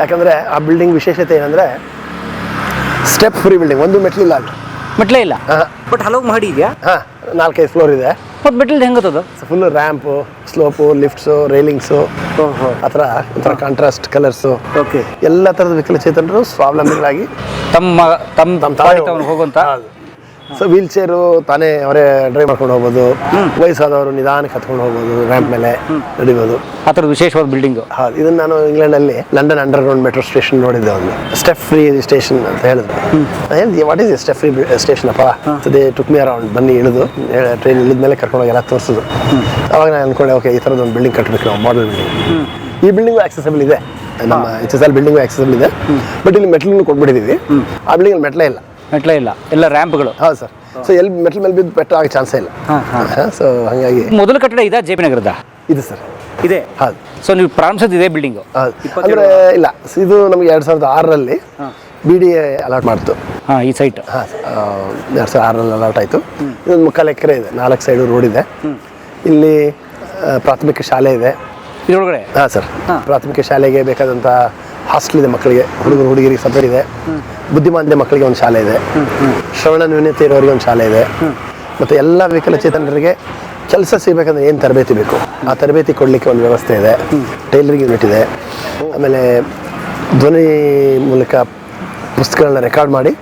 ಯಾಕಂದರೆ ಆ ಬಿಲ್ಡಿಂಗ್ ವಿಶೇಷತೆ ಏನಂದರೆ ಸ್ಟೆಪ್ ಫ್ರೀ ಬಿಲ್ಡಿಂಗ್ ಒಂದು ಮೆಟ್ಲಿಲ್ಲ ಅಲ್ಲಿ ಮೆಟ್ಲೇ ಇಲ್ಲ? ಬಟ್ ಹಲವು ಮಹಡಿ ಇದೆಯಾ? ಹಾಂ ನಾಲ್ಕೈದು ಫ್ಲೋರ್ ಇದೆ. ಮತ್ತು ಹೆಂಗೆ ಹೆಂಗತ್ತದು full ramp slope lifts railings ಆ ಥರ ಒಂಥರ ಕಾಂಟ್ರಾಸ್ಟ್ ಕಲರ್ಸು ಓಕೆ ಎಲ್ಲ ಥರದ ವಿಕಲಚೇತನರು ಸ್ವಾವಲಂಬಿಗಳಾಗಿ ತಮ್ಮ ತಮ್ಮ ತಮ್ಮ ತಾಯಿ ಹೋಗುವಂಥ ಸೊ ವೀಲ್ ಚೇರು ತಾನೇ ಅವರೇ ಡ್ರೈವ್ ಮಾಡ್ಕೊಂಡು ಹೋಗ್ಬೋದು. ವಯಸ್ಸಾದವರು ನಿಧಾನಕ್ಕೆ ಹತ್ಕೊಂಡು ಹೋಗ್ಬೋದು ರ್ಯಾಂಪ್ ಮೇಲೆ ನಡಿಬೋದು. ಆ ಥರದ ವಿಶೇಷವಾದ ಬಿಲ್ಡಿಂಗ್ ಹೌದು ಇದನ್ನ ನಾನು ಇಂಗ್ಲೆಂಡಲ್ಲಿ ಲಂಡನ್ ಅಂಡರ್ಗ್ರೌಂಡ್ ಮೆಟ್ರೋ ಸ್ಟೇಷನ್ ನೋಡಿದ್ದೆ ಒಂದು. ಸ್ಟೆಪ್ ಫ್ರೀ ಸ್ಟೇಷನ್ ಅಂತ ಹೇಳಿದ್ರು. ನಾನು ಹೇಳಿದೆ what is step free station ಅಪ್ಪ? ಅದೇ ಟುಕ್ ಮಿ ಅರೌಂಡ್ ಬನ್ನಿ ಇಳಿದು. ಟ್ರೈನ್ ಇಳಿದ ಮೇಲೆ ಕರ್ಕೊಂಡೋಗಿ ಎಲ್ಲ ತೋರಿಸಿದ್ರು. ಅವಾಗ ನಾನು ಅನ್ಕೊಂಡೆ ಓಕೆ ಈ ಥರದ್ದು ಒಂದು ಬಿಲ್ಡಿಂಗ್ ಕಟ್ಟಬೇಕು ನಾವು ಮಾಡಲ್ ಬಿಲ್ಡಿಂಗ್ ಈ ಬಿಲ್ಡಿಂಗು ಆಕ್ಸೆಸಬಲ್ ಇದೆ. ನಮ್ಮ H S L building accessible ಇದೆ. ಬಟ್ ಇಲ್ಲಿ ಮೆಟ್ಲನ್ನು ಕೊಟ್ಬಿಟ್ಟಿದ್ದೀವಿ ಆ ಬಿಲ್ಡಿಂಗ್ ಮೆಟ್ಲೇ ಇಲ್ಲ. ಮೆಟ್ಲೇ ಇಲ್ಲ ಎಲ್ಲ ರ್ಯಾಂಪ್ಗಳು. ಹೌದು ಸರ್. ಸೊ ಎಲ್ಲಿ ಮೆಟ್ಲ್ ಮೇಲೆ ಬಿದ್ದು ಬೆಟ್ಟ ಆಗೋ ಚಾನ್ಸೇ ಇಲ್ಲ. ಸೊ ಹಾಗಾಗಿ ಮೊದಲ ಕಟ್ಟಡ ಇದೆ ಜೆ ಪಿ ನಗರದ? ಇದು ಸರ್. ಇದೆ? ಹೌದು ಸೊ ನೀವು ಪ್ರಾರಂಭಿಸೋದು ಇದೆ ಬಿಲ್ಡಿಂಗು ಹೌದು ಅಂದರೆ ಇಲ್ಲ. ಇದು ನಮಗೆ ಎರಡು ಸಾವಿರದ ಆರರಲ್ಲಿ ಬಿ ಡಿ ಎ ಅಲಾಟ್ ಮಾಡ್ತು. ಹಾಂ ಈ ಸೈಟ್ ಹಾಂ ಎರಡು ಸಾವಿರದ ಆರರಲ್ಲಿ ಅಲಾಟ್ ಆಯಿತು. ಇದೊಂದು ಮುಕ್ಕಾಲು ಎಕರೆ ಇದೆ. ನಾಲ್ಕು ಸೈಡು ರೋಡ್ ಇದೆ. ಇಲ್ಲಿ ಆ, ಪ್ರಾಥಮಿಕ ಶಾಲೆ ಇದೆ. ಇದ್ರೊಳಗಡೆ? ಹಾಂ ಸರ್. ಪ್ರಾಥಮಿಕ ಶಾಲೆಗೆ ಬೇಕಾದಂಥ ಹಾಸ್ಟೆಲ್ ಇದೆ ಮಕ್ಕಳಿಗೆ ಹುಡುಗರು ಹುಡುಗಿರಿಗೆ ಸಪರೇಟ್ ಇದೆ. ಬುದ್ಧಿಮಾಂದ್ಯ ಮಕ್ಕಳಿಗೆ ಒಂದು ಶಾಲೆ ಇದೆ. ಶ್ರವಣ ನ್ಯೂನತೆ ಇರೋರಿಗೆ ಒಂದು ಶಾಲೆ ಇದೆ. ಮತ್ತು ಎಲ್ಲ ವಿಕಲಚೇತನರಿಗೆ ಕೆಲಸ ಸಿಗಬೇಕಂದ್ರೆ ಏನು ತರಬೇತಿ ಬೇಕು? ಆ ತರಬೇತಿ ಕೊಡಲಿಕ್ಕೆ ಒಂದು ವ್ಯವಸ್ಥೆ ಇದೆ. ಟೈಲರಿಂಗ್ ಯೂನಿಟ್ ಇದೆ. ಆಮೇಲೆ ಧ್ವನಿ ಮೂಲಕ ಪುಸ್ತಕಗಳನ್ನ ರೆಕಾರ್ಡ್ ಮಾಡಿ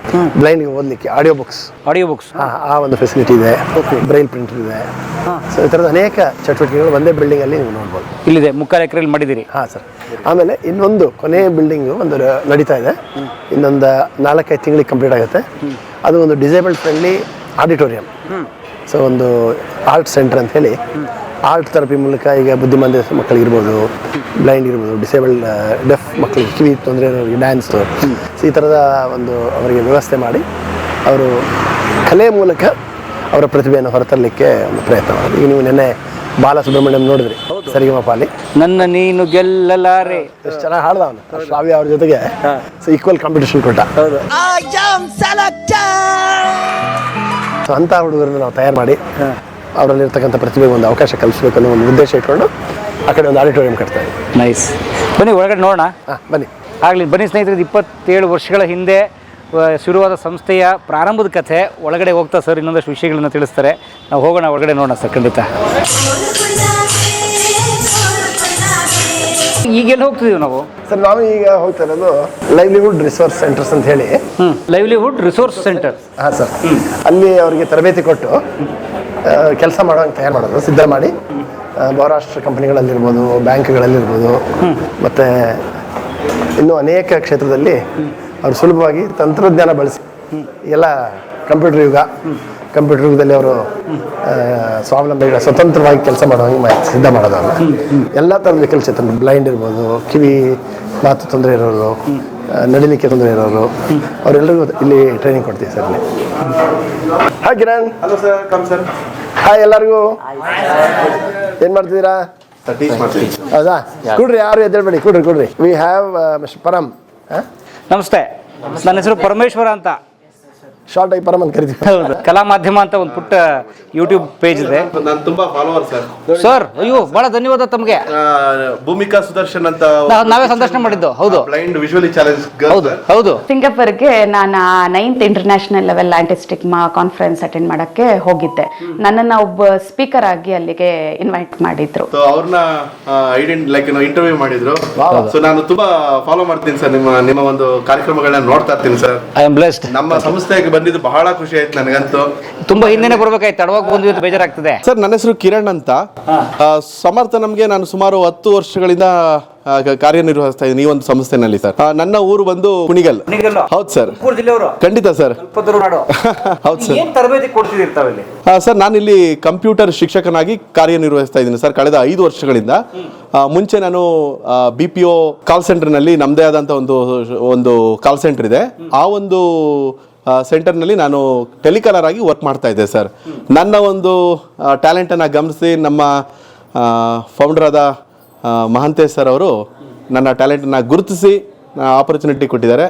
ಬ್ಲೈಂಡ್ ಓದಲಿಕ್ಕೆ ಆಡಿಯೋ ಬುಕ್ಸ್ ಆಡಿಯೋ ಬುಕ್ಸ್ ಆ ಒಂದು ಫೆಸಿಲಿಟಿ ಇದೆ. ಬ್ರೈಲ್ ಪ್ರಿಂಟರ್ ಇದೆ. ಸೊ ಈ ಥರದ ಅನೇಕ ಚಟುವಟಿಕೆಗಳು ಒಂದೇ ಬಿಲ್ಡಿಂಗಲ್ಲಿ ನೀವು ನೋಡ್ಬೋದು. ಇಲ್ಲಿದೆ ಮುಕ್ಕಾಲು ಎಕರೆಯಲ್ಲಿ ಮಾಡಿದ್ದೀರಿ. ಹಾಂ ಸರ್ ಆಮೇಲೆ ಇನ್ನೊಂದು ಕೊನೆಯ ಬಿಲ್ಡಿಂಗ್ ಒಂದು ನಡೀತಾ ಇದೆ. ಇನ್ನೊಂದು ನಾಲ್ಕೈದು ತಿಂಗಳಿಗೆ ಕಂಪ್ಲೀಟ್ ಆಗುತ್ತೆ. ಅದು ಒಂದು ಡಿಸೇಬಲ್ಡ್ ಫ್ರೆಂಡ್ಲಿ ಆಡಿಟೋರಿಯಂ ಸೊ ಒಂದು ಆರ್ಟ್ ಸೆಂಟರ್ ಅಂತ ಹೇಳಿ ಆರ್ಟ್ ಥೆರಪಿ ಮೂಲಕ ಈಗ ಬುದ್ಧಿಮಾಂದ್ಯ ಮಕ್ಕಳಿಗಿರ್ಬೋದು ಬ್ಲೈಂಡ್ ಇರ್ಬೋದು ಡಿಸೇಬಲ್ ಡೆಫ್ ಮಕ್ಕಳಿಗೆ ಕಿವಿ ತೊಂದರೆ ಇರೋರಿಗೆ ಡ್ಯಾನ್ಸು ಸೊ ಈ ಥರದ ಒಂದು ಅವರಿಗೆ ವ್ಯವಸ್ಥೆ ಮಾಡಿ ಅವರು ಕಲೆ ಮೂಲಕ ಅವರ ಪ್ರತಿಭೆಯನ್ನು ಹೊರತರಲಿಕ್ಕೆ ಒಂದು ಪ್ರಯತ್ನ ಮಾಡಿ ಈಗ ನೀವು ನೆನ್ನೆ ಬಾಲಸುಬ್ರಹ್ಮಣ್ಯಂ ನೋಡಿದ್ರಿ ಸರಿಗಮ ಪಾಲಿ. ನನ್ನ ನೀನು ಗೆಲ್ಲಲಾರೆ. ಎಷ್ಟು ಚೆನ್ನಾಗಿ ಹಾಡ್ದ ಅವನು. ಶ್ರಾವ್ಯ ಅವ್ರ ಜೊತೆಗೆ ಸೊ ಈಕ್ವಲ್ ಕಾಂಪಿಟೇಷನ್ ಕೊಟ್ಟ. ಸೊ ಅಂಥ ಹುಡುಗರನ್ನ ನಾವು ತಯಾರು ಮಾಡಿ ಅವರಲ್ಲಿರ್ತಕ್ಕಂಥ ಪ್ರತಿಭೆಗೆ ಒಂದು ಅವಕಾಶ ಕಲಿಸ್ಬೇಕು ಅನ್ನೋ ಒಂದು ಉದ್ದೇಶ ಇಟ್ಕೊಂಡು ಆ ಕಡೆ ಒಂದು ಆಡಿಟೋರಿಯಂ ಕಟ್ತಾ ಇದ್ದೀವಿ ನೈಸ್ ಬನ್ನಿ ಒಳಗಡೆ ನೋಡೋಣ. ಹಾಂ ಬನ್ನಿ. ಆಗಲಿ ಬನ್ನಿ ಸ್ನೇಹಿತರೆ ಇಪ್ಪತ್ತೇಳು ವರ್ಷಗಳ ಹಿಂದೆ ಶುರುವಾದ ಸಂಸ್ಥೆಯ ಪ್ರಾರಂಭದ ಕಥೆ ಒಳಗಡೆ ಹೋಗ್ತಾ ಸರ್ ಇನ್ನೊಂದಷ್ಟು ವಿಷಯಗಳನ್ನು ತಿಳಿಸ್ತಾರೆ. ನಾವು ಹೋಗೋಣ ಒಳಗಡೆ ನೋಡೋಣ ಸರ್ ಖಂಡಿತ. ಈಗೆಲ್ಲ ಹೋಗ್ತಿದೀವಿ ನಾವು? ಸರ್ ನಾವು ಈಗ ಹೋಗ್ತಾ ಇರೋದು ಲೈವ್ಲಿಹುಡ್ ರಿಸೋರ್ಸ್ ಸೆಂಟರ್ಸ್ ಅಂತ ಹೇಳಿ. ಲೈವ್ಲಿಹುಡ್ ರಿಸೋರ್ಸ್ ಸೆಂಟರ್ ಹಾಂ ಸರ್. ಅಲ್ಲಿ ಅವರಿಗೆ ತರಬೇತಿ ಕೊಟ್ಟು ಕೆಲಸ ಮಾಡೋಂಗೆ ತಯಾರು ಮಾಡೋದು ಸಿದ್ಧ ಮಾಡಿ. ಬಹುರಾಷ್ಟ್ರ ಕಂಪನಿಗಳಲ್ಲಿರ್ಬೋದು, ಬ್ಯಾಂಕ್ಗಳಲ್ಲಿರ್ಬೋದು, ಮತ್ತು ಇನ್ನೂ ಅನೇಕ ಕ್ಷೇತ್ರದಲ್ಲಿ ಅವರು ಸುಲಭವಾಗಿ ತಂತ್ರಜ್ಞಾನ ಬಳಸಿ ಎಲ್ಲ ಕಂಪ್ಯೂಟರ್ ಯುಗ, ಕಂಪ್ಯೂಟರ್ ಯುಗದಲ್ಲಿ ಅವರು ಸ್ವಾವಲಂಬಿಗಳ ಸ್ವತಂತ್ರವಾಗಿ ಕೆಲಸ ಮಾಡೋಂಗೆ ಸಿದ್ಧ ಮಾಡೋದು ಎಲ್ಲ ಥರದ ವಿಕಲಚೇತನ ಬ್ಲೈಂಡ್ ಇರ್ಬೋದು, ಕಿವಿ ಮಾತು ತೊಂದರೆ ಇರೋರು ನಡಿಲಿಕ್ಕೆ ತೊಂದರೆ ಇರೋರು ಅವರೆಲ್ಲರಿಗೂ ಇಲ್ಲಿ ಟ್ರೈನಿಂಗ್ ಕೊಡ್ತೀವಿ ಸರ್ ಇಲ್ಲಿ. Hi Kiran. Hello sir come sir hi ಎಲ್ಲರಿಗೂ. ಏನು ಮಾಡ್ತಿದ್ದೀರಾ? ಹೌದಾ? ಕೊಡ್ರಿ ಯಾರು ಎದ್ದೇಳ್ಬೇಡಿ ಕೊಡ್ರಿ ಕೊಡ್ರಿ. ವಿ ಹ್ಯಾವ್ ಮಿಸ್ಟರ್ ಪರಮ್ ನಮಸ್ತೆ. ನನ್ನ ಹೆಸರು ಪರಮೇಶ್ವರ ಅಂತ. ಶಾರ್ಟ್ ಆಗಿ ಪರಮ್ ಅಂತ ಕರಿತೀವಿ. ಹೌದು ಕಲಾ ಮಾಧ್ಯಮ ಅಂತ ಒಂದು ಪುಟ್ಟ ಯೂಟ್ಯೂಬ್ ಪೇಜ್ ಇದೆ. ನಾನು ತುಂಬಾ ಫಾಲೋವರ್ ಸರ್ ಸರ್ ಅಯ್ಯೋ ಬಹಳ ಧನ್ಯವಾದ ತಮಗೆ. ಭೂಮಿಕಾ ಸುದರ್ಶನ್ ಅಂತ ನಾವೇ ಸಂದರ್ಶನ ಮಾಡಿದ್ದು ಹೌದು. ಬ್ಲೈಂಡ್ ವಿಜುವಲಿ ಚಾಲೆಂಜ್ ಹೌದು ಹೌದು. ಸಿಂಗಾಪುರ್ಗೆ ನಾನು ನೈನ್ತ್ ಇಂಟರ್ನ್ಯಾಷನಲ್ ಲೆವೆಲ್ ಆಂಟಿಸ್ಟಿಕ್ಮಾ ಕಾನ್ಫರೆನ್ಸ್ ಅಟೆಂಡ್ ಮಾಡಕ್ಕೆ ಹೋಗಿದ್ದೆ. ನನ್ನನ್ನು ಒಬ್ಬ ಸ್ಪೀಕರ್ ಆಗಿ ಅಲ್ಲಿಗೆ ಇನ್ವೈಟ್ ಮಾಡಿದ್ರು. ಸೊ ಅವ್ರನ್ನ ಐಡೆಂಟ್ ಲೈಕ್ ಇಂಟರ್ವ್ಯೂ ಮಾಡಿದ್ರು. ಸೊ ನಾನು ತುಂಬಾ ಫಾಲೋ ಮಾಡ್ತೀನಿ ಸರ್ ನಿಮ್ಮ ನಿಮ್ಮ ಒಂದು ಕಾರ್ಯಕ್ರಮಗಳನ್ನ ನೋಡ್ತಾ ಇರ್ತೀನಿ ಸರ್ ಐ ಆಮ್ ಬ್ಲೆಸ್ಡ್ ನಮ್ಮ ಸಂಸ್ಥೆಗೆ ಬಂದು ಬಂದಿದ್ದು ಬಹಳ ಖುಷಿ ಆಯ್ತು ನನಗಂತೂ. ತುಂಬಾ ಹಿಂದೆನೆ ಬರ್ಬೇಕಾಯ್ತು ತಡವಾಗಿ ಬಂದ್ವಿ ಅಂತ ಬೇಜಾರಾಗ್ತದೆ. ಸರ್ ನನ್ನ ಹೆಸರು ಕಿರಣ್ ಅಂತ. ಆ, ಸಮರ್ಥ ನಮಗೆ ನಾನು ಸುಮಾರು ಹತ್ತು ವರ್ಷಗಳಿಂದ ಆ, ಕ- ಕಾರ್ಯನಿರ್ವಹಿಸ್ತಾ ಇದ್ದೀನಿ ಈ ಒಂದು ಸಂಸ್ಥೆನಲ್ಲಿ ಸರ್. ಆ, ನನ್ನ ಊರು ಬಂದು ಕುಣಿಗಲ್. ಕುಣಿಗಲ್ಲು? ಹೌದು ಸರ್. ತುಮಕೂರು ಜಿಲ್ಲೆಯವರು. ಖಂಡಿತ ಸರ್. ನಾಡು. ಹೌದು ಸರ್. ಏನ್ ತರಬೇತಿ ಕೊಡ್ತಿರ್ತಾವಲ್ಲಿ ಆ, ಸರ್ ನಾನಿಲ್ಲಿ ಕಂಪ್ಯೂಟರ್ ಶಿಕ್ಷಕನಾಗಿ ಕಾರ್ಯನಿರ್ವಹಿಸ್ತಾ ಇದ್ದೀನಿ ಸರ್ ಕಳೆದ ಐದು ವರ್ಷಗಳಿಂದ. ಆ, ಮುಂಚೆ ನಾನು ಬಿ ಪಿ ಒ ಕಾಲ್ ಸೆಂಟರ್ನಲ್ಲಿ ನಮ್ಮದೇ ಆದಂಥ ಒಂದು ಒಂದು ಕಾಲ್ ಸೆಂಟರ್ ಇದೆ. ಆ ಒಂದು ಸೆಂಟರ್ನಲ್ಲಿ ನಾನು ಟೆಲಿಕಲರ್ ಆಗಿ ವರ್ಕ್ ಮಾಡ್ತಾ ಇದ್ದೆ ಸರ್ ನನ್ನ ಒಂದು ಟ್ಯಾಲೆಂಟನ್ನು ಗಮನಿಸಿ ನಮ್ಮ ಫೌಂಡರ್ ಆದ ಆ, ಮಹಾಂತೇಶ್ ಸರ್ ಅವರು ನನ್ನ ಟ್ಯಾಲೆಂಟನ್ನು ಗುರುತಿಸಿ ಆಪರ್ಚುನಿಟಿ ಕೊಟ್ಟಿದ್ದಾರೆ.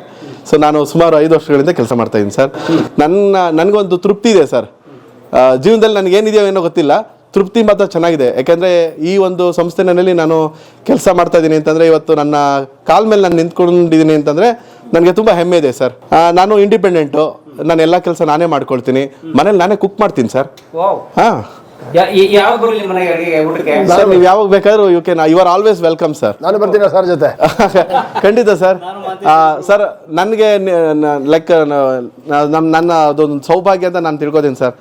ಸೊ ನಾನು ಸುಮಾರು ಐದು ವರ್ಷಗಳಿಂದ ಕೆಲಸ ಮಾಡ್ತಾ ಇದ್ದೀನಿ ಸರ್ ನನ್ನ ನನಗೊಂದು ತೃಪ್ತಿ ಇದೆ ಸರ್ ಜೀವನದಲ್ಲಿ ನನಗೆ ಏನಿದೆಯೋ ಏನೋ ಗೊತ್ತಿಲ್ಲ. ತೃಪ್ತಿ ಮಾತ್ರ ಚೆನ್ನಾಗಿದೆ. ಯಾಕೆಂದರೆ ಈ ಒಂದು ಸಂಸ್ಥೆನಲ್ಲಿ ನಾನು ಕೆಲಸ ಮಾಡ್ತಾ ಇದ್ದೀನಿ ಅಂತಂದರೆ ಇವತ್ತು ನನ್ನ ಕಾಲ್ ಮೇಲೆ ನಾನು ನಿಂತ್ಕೊಂಡಿದ್ದೀನಿ ಅಂತಂದರೆ ನನಗೆ ತುಂಬ ಹೆಮ್ಮೆ ಇದೆ ಸರ್ ನಾನು ಇಂಡಿಪೆಂಡೆಂಟು ನಾನು ಎಲ್ಲ ಕೆಲಸ ನಾನೇ ಮಾಡ್ಕೊಳ್ತೀನಿ. ಮನೇಲಿ ನಾನೇ ಕುಕ್ ಮಾಡ್ತೀನಿ ಸರ್ ಹಾಂ. ಯಾವ ಬರಲಿ ಮನೆಗೆ ಅಡಿಗೆ ಊಟಕ್ಕೆ? ಸರ್ ನೀವು ಯಾವಾಗ ಬೇಕಾದ್ರೂ you can you are always welcome sir ನಾನು ಬರ್ತೀನಿ ಸರ್ ಜೊತೆ. ಖಂಡಿತ ಸರ್ ಸರ್ ನನಗೆ ಲೈಕ್ ನಮ್ಮ ನನ್ನ ಅದೊಂದು ಸೌಭಾಗ್ಯ ಅಂತ ನಾನು ತಿಳ್ಕೊತೀನಿ ಸರ್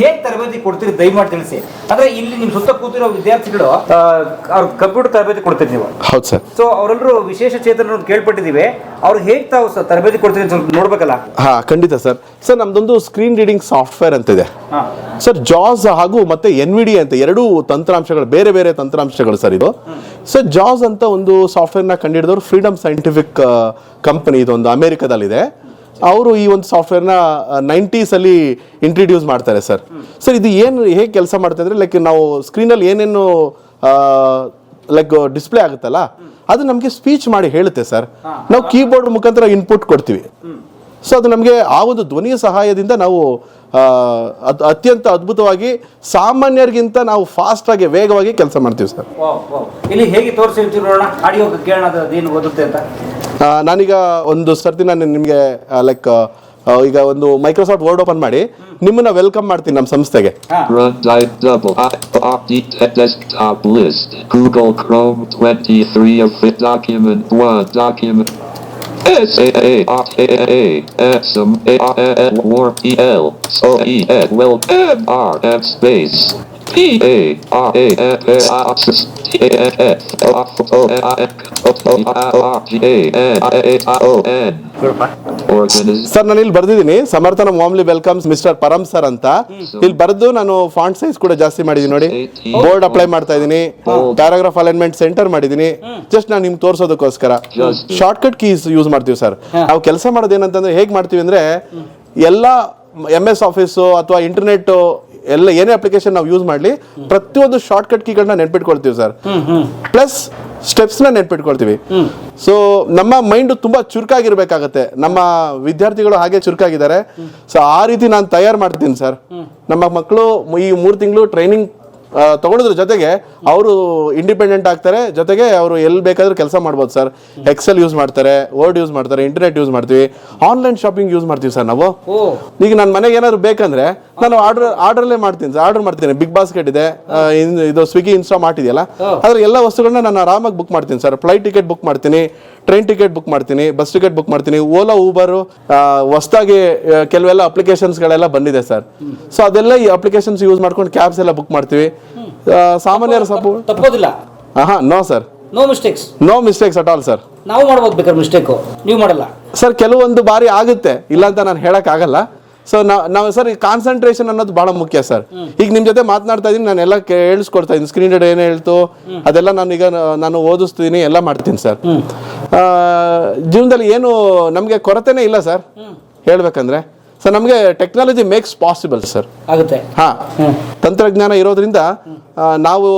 ಹೇಗೆ ತರಬೇತಿ ಕೊಡ್ತೀರಿ? ದಯಮಾಡಿ ತಿಳಿಸಿ. ಅಂದ್ರೆ ಇಲ್ಲಿ ನಿಮ್ ಸುತ್ತ ಕೂತಿರೋ ವಿದ್ಯಾರ್ಥಿಗಳು ಅವ್ರ ಕಂಪ್ಯೂಟರ್ ತರಬೇತಿ ಕೊಡ್ತೀರಿ ನೀವು. ಹೌದು ಸರ್ ಸೊ ಅವರೆಲ್ಲರೂ ವಿಶೇಷ ಚೇತನ ಕೇಳ್ಪಟ್ಟಿದ್ದೀವಿ. ಅವ್ರು ಹೇಗ್ ತಾವು ತರಬೇತಿ ಕೊಡ್ತೀರಿ ಸ್ವಲ್ಪ ನೋಡ್ಬೇಕಲ್ಲ? ಹಾ ಖಂಡಿತ ಸರ್ ಸರ್ ನಮ್ದೊಂದು ಸ್ಕ್ರೀನ್ ರೀಡಿಂಗ್ ಸಾಫ್ಟ್ವೇರ್ ಅಂತ ಇದೆ ಸರ್ ಜಾಸ್ ಹಾಗೂ ಮತ್ತೆ ಎನ್ ವಿ ಡಿ ಅಂತ ಎರಡೂ ತಂತ್ರಾಂಶಗಳು ಬೇರೆ ಬೇರೆ ತಂತ್ರಾಂಶಗಳು ಸರ್ ಇದು. ಸರ್ ಜಾಸ್ ಅಂತ ಒಂದು ಸಾಫ್ಟ್ವೇರ್ನ ಕಂಡಿಡಿದವರು ಫ್ರೀಡಮ್ ಸೈಂಟಿಫಿಕ್ ಕಂಪನಿ ಇದೊಂದು ಅಮೆರಿಕದಲ್ಲಿದೆ. ಅವರು ಈ ಒಂದು ಸಾಫ್ಟ್ವೇರ್ನ ನೈಂಟೀಸಲ್ಲಿ ಇಂಟ್ರಡ್ಯೂಸ್ ಮಾಡ್ತಾರೆ ಸರ್. ಸರ್ ಇದು ಏನು ಹೇಗೆ ಕೆಲಸ ಮಾಡುತ್ತೆ ಅಂದರೆ ಲೈಕ್ ನಾವು ಸ್ಕ್ರೀನಲ್ಲಿ ಏನೇನು ಲೈಕ್ ಡಿಸ್ಪ್ಲೇ ಆಗುತ್ತಲ್ಲ ಅದು ನಮಗೆ ಸ್ಪೀಚ್ ಮಾಡಿ ಹೇಳುತ್ತೆ ಸರ್. ನಾವು ಕೀಬೋರ್ಡ್ ಮುಖಾಂತರ ಇನ್ಪುಟ್ ಕೊಡ್ತೀವಿ. ಸೊ ಅದು ನಮಗೆ ಆ ಒಂದು ಧ್ವನಿಯ ಸಹಾಯದಿಂದ ನಾವು ಅದ್- ಅತ್ಯಂತ ಅದ್ಭುತವಾಗಿ ಸಾಮಾನ್ಯರಿಗಿಂತ ನಾವು ಫಾಸ್ಟ್ ಆಗಿ ವೇಗವಾಗಿ ಕೆಲಸ ಮಾಡ್ತೀವಿ ಸರ್ ಇಲ್ಲಿ ಹೇಗೆ ತೋರಿಸಿ ನೋಡೋಣ ಆಡಿಯೋ ಕೇಳೋಣ ಅದು ಅದೇನು ಓದುತ್ತೆ ಅಂತ ಆ, ನಾನೀಗ ಒಂದು ಸರ್ತಿ ನಾನು ನಿಮಗೆ ಲೈಕ್ ಈಗ ಒಂದು ಮೈಕ್ರೋಸಾಫ್ಟ್ ವರ್ಡ್ ಓಪನ್ ಮಾಡಿ ನಿಮ್ಮನ್ನ ವೆಲ್ಕಮ್ ಮಾಡ್ತೀನಿ ನಮ್ಮ ಸಂಸ್ಥೆಗೆ Google Chrome twenty D desktop list. S A A R A A S M A R E N space sir ನಾನು ಇಲ್ಲಿ ಬರ್ದಿದ್ದೀನಿ Samarthana ವಾಮ್ಲಿ welcomes mister Param sir ಅಂತ ಇಲ್ಲಿ ಬರೆದು ನಾನು ಫಾಂಟ್ ಸೈಜ್ ಕೂಡ ಜಾಸ್ತಿ ಮಾಡಿದ್ದೀನಿ ನೋಡಿ ಬೋರ್ಡ್ ಅಪ್ಲೈ ಮಾಡ್ತಾ ಇದ್ದೀನಿ ಪ್ಯಾರಾಗ್ರಾಫ್ ಅಲೈನ್ಮೆಂಟ್ ಸೆಂಟರ್ ಮಾಡಿದ್ದೀನಿ ಜಸ್ಟ್ ನಾನು ನಿಮ್ಗೆ ತೋರಿಸೋದಕ್ಕೋಸ್ಕರ ಶಾರ್ಟ್ ಕಟ್ ಕೀಸ್ ಯೂಸ್ ಮಾಡ್ತೀವಿ ಸರ್ ನಾವು ಕೆಲಸ ಮಾಡೋದೇನಂತಂದ್ರೆ ಹೇಗೆ ಮಾಡ್ತೀವಿ ಅಂದ್ರೆ ಎಲ್ಲ ಎಂ ಎಸ್ ಆಫೀಸು ಅಥವಾ ಇಂಟರ್ನೆಟ್ ಎಲ್ಲ ಏನೇ ಅಪ್ಲಿಕೇಶನ್ ನಾವು ಯೂಸ್ ಮಾಡಲಿ ಪ್ರತಿಯೊಂದು ಶಾರ್ಟ್ ಕಟ್ ಕೀಗಳನ್ನ ನೆನ್ಪಿಟ್ಕೊಳ್ತೀವಿ ಸರ್ ಪ್ಲಸ್ ಸ್ಟೆಪ್ಸ್ನ ನೆನ್ಪಿಟ್ಕೊಳ್ತೀವಿ. ಸೊ ನಮ್ಮ ಮೈಂಡ್ ತುಂಬಾ ಚುರುಕಾಗಿರ್ಬೇಕಾಗತ್ತೆ. ನಮ್ಮ ವಿದ್ಯಾರ್ಥಿಗಳು ಹಾಗೆ ಚುರುಕಾಗಿದ್ದಾರೆ. ಸೊ ಆ ರೀತಿ ನಾನು ತಯಾರು ಮಾಡ್ತೀನಿ ಸರ್ ನಮ್ಮ ಮಕ್ಕಳು ಈ ಮೂರು ತಿಂಗಳು ಟ್ರೈನಿಂಗ್ ತಗೊಳ್ಳೋದ್ರ ಜೊತೆಗೆ ಅವರು ಇಂಡಿಪೆಂಡೆಂಟ್ ಆಗ್ತಾರೆ. ಜೊತೆಗೆ ಅವರು ಎಲ್ಲಿ ಬೇಕಾದ್ರೂ ಕೆಲಸ ಮಾಡ್ಬೋದು ಸರ್. ಎಕ್ಸೆಲ್ ಯೂಸ್ ಮಾಡ್ತಾರೆ ವರ್ಡ್ ಯೂಸ್ ಮಾಡ್ತಾರೆ ಇಂಟರ್ನೆಟ್ ಯೂಸ್ ಮಾಡ್ತೀವಿ. ಆನ್ಲೈನ್ ಶಾಪಿಂಗ್ ಯೂಸ್ ಮಾಡ್ತೀವಿ ಸರ್ ನಾವು. ಈಗ ನನ್ನ ಮನೆಗೆ ಏನಾದ್ರು ಬೇಕಂದ್ರೆ ನಾನು ಆರ್ಡರ್ ಆರ್ಡರ್ಲೇ ಮಾಡ್ತೀನಿ ಸರ್ ಆರ್ಡರ್ ಮಾಡ್ತೀನಿ. ಬಿಗ್ ಬಾಸ್ಕೆಟ್ ಇದೆ. ಇದು ಸ್ವಿಗ್ಗಿ ಇನ್ಸ್ಟಾ ಮಾಡಿದೆಯಲ್ಲ ಅದ್ರ ಎಲ್ಲ ವಸ್ತುಗಳನ್ನ ನಾನು ಆರಾಮಾಗಿ ಬುಕ್ ಮಾಡ್ತೀನಿ ಸರ್ ಫ್ಲೈಟ್ ಟಿಕೆಟ್ ಬುಕ್ ಮಾಡ್ತೀನಿ. ಟ್ರೈನ್ ಟಿಕೆಟ್ ಬುಕ್ ಮಾಡ್ತೀನಿ ಬಸ್ ಟಿಕೆಟ್ ಬುಕ್ ಮಾಡ್ತೀನಿ ಓಲಾ ಊಬರು ಹೊಸದಾಗಿ ಕೆಲವೆಲ್ಲ ಅಪ್ಲಿಕೇಶನ್ಸ್ಗಳೆಲ್ಲ ಬಂದಿದೆ ಸರ್ ಸೊ ಅದೆಲ್ಲ ಈ ಅಪ್ಲಿಕೇಶನ್ಸ್ ಯೂಸ್ ಮಾಡ್ಕೊಂಡು ಕ್ಯಾಬ್ಸ್ ಎಲ್ಲ ಬುಕ್ ಮಾಡ್ತೀವಿ. ಸಾಮಾನ್ಯರ ಸಪೋ ತಪ್ಪೋದಿಲ್ಲ. ಹಾಂ no sir no mistakes no mistakes at all sir ನಾವು ಮಾಡ್ಬೇಕು ಬೇಕಾದ್ರೆ ಮಿಸ್ಟೇಕು ನೀವು ಮಾಡಲ್ಲ. ಸರ್ ಕೆಲವೊಂದು ಬಾರಿ ಆಗುತ್ತೆ. ಇಲ್ಲ ಅಂತ ನಾನು ಹೇಳಕ್ ಆಗಲ್ಲ ಸೊ ನಾವು ಸರ್ ಈ ಕಾನ್ಸಂಟ್ರೇಷನ್ ಅನ್ನೋದು ಬಹಳ ಮುಖ್ಯ ಸರ್ ಈಗ ನಿಮ್ ಜೊತೆ ಮಾತನಾಡ್ತಾ ಇದೀನಿ ನಾನು ಎಲ್ಲ ಕೇಳಿಸ್ಕೊಡ್ತಾ ಇದ್ದೀನಿ. ಸ್ಕ್ರೀನ್ ರೆಡ್ ಏನು ಹೇಳ್ತು ಅದೆಲ್ಲ ನಾನು ಈಗ ನಾನು ಓದಿಸ್ತೀನಿ ಎಲ್ಲ ಮಾಡ್ತೀನಿ ಸರ್ ಜೀವನದಲ್ಲಿ ಏನು ನಮಗೆ ಕೊರತೆನೇ ಇಲ್ಲ ಸರ್. ಹೇಳ್ಬೇಕಂದ್ರೆ. ಸರ್ ನಮಗೆ ಟೆಕ್ನಾಲಜಿ ಮೇಕ್ಸ್ ಪಾಸಿಬಲ್ ಸರ್ ಆಗುತ್ತೆ. ಹಾ. ತಂತ್ರಜ್ಞಾನ ಇರೋದ್ರಿಂದ ನಾವು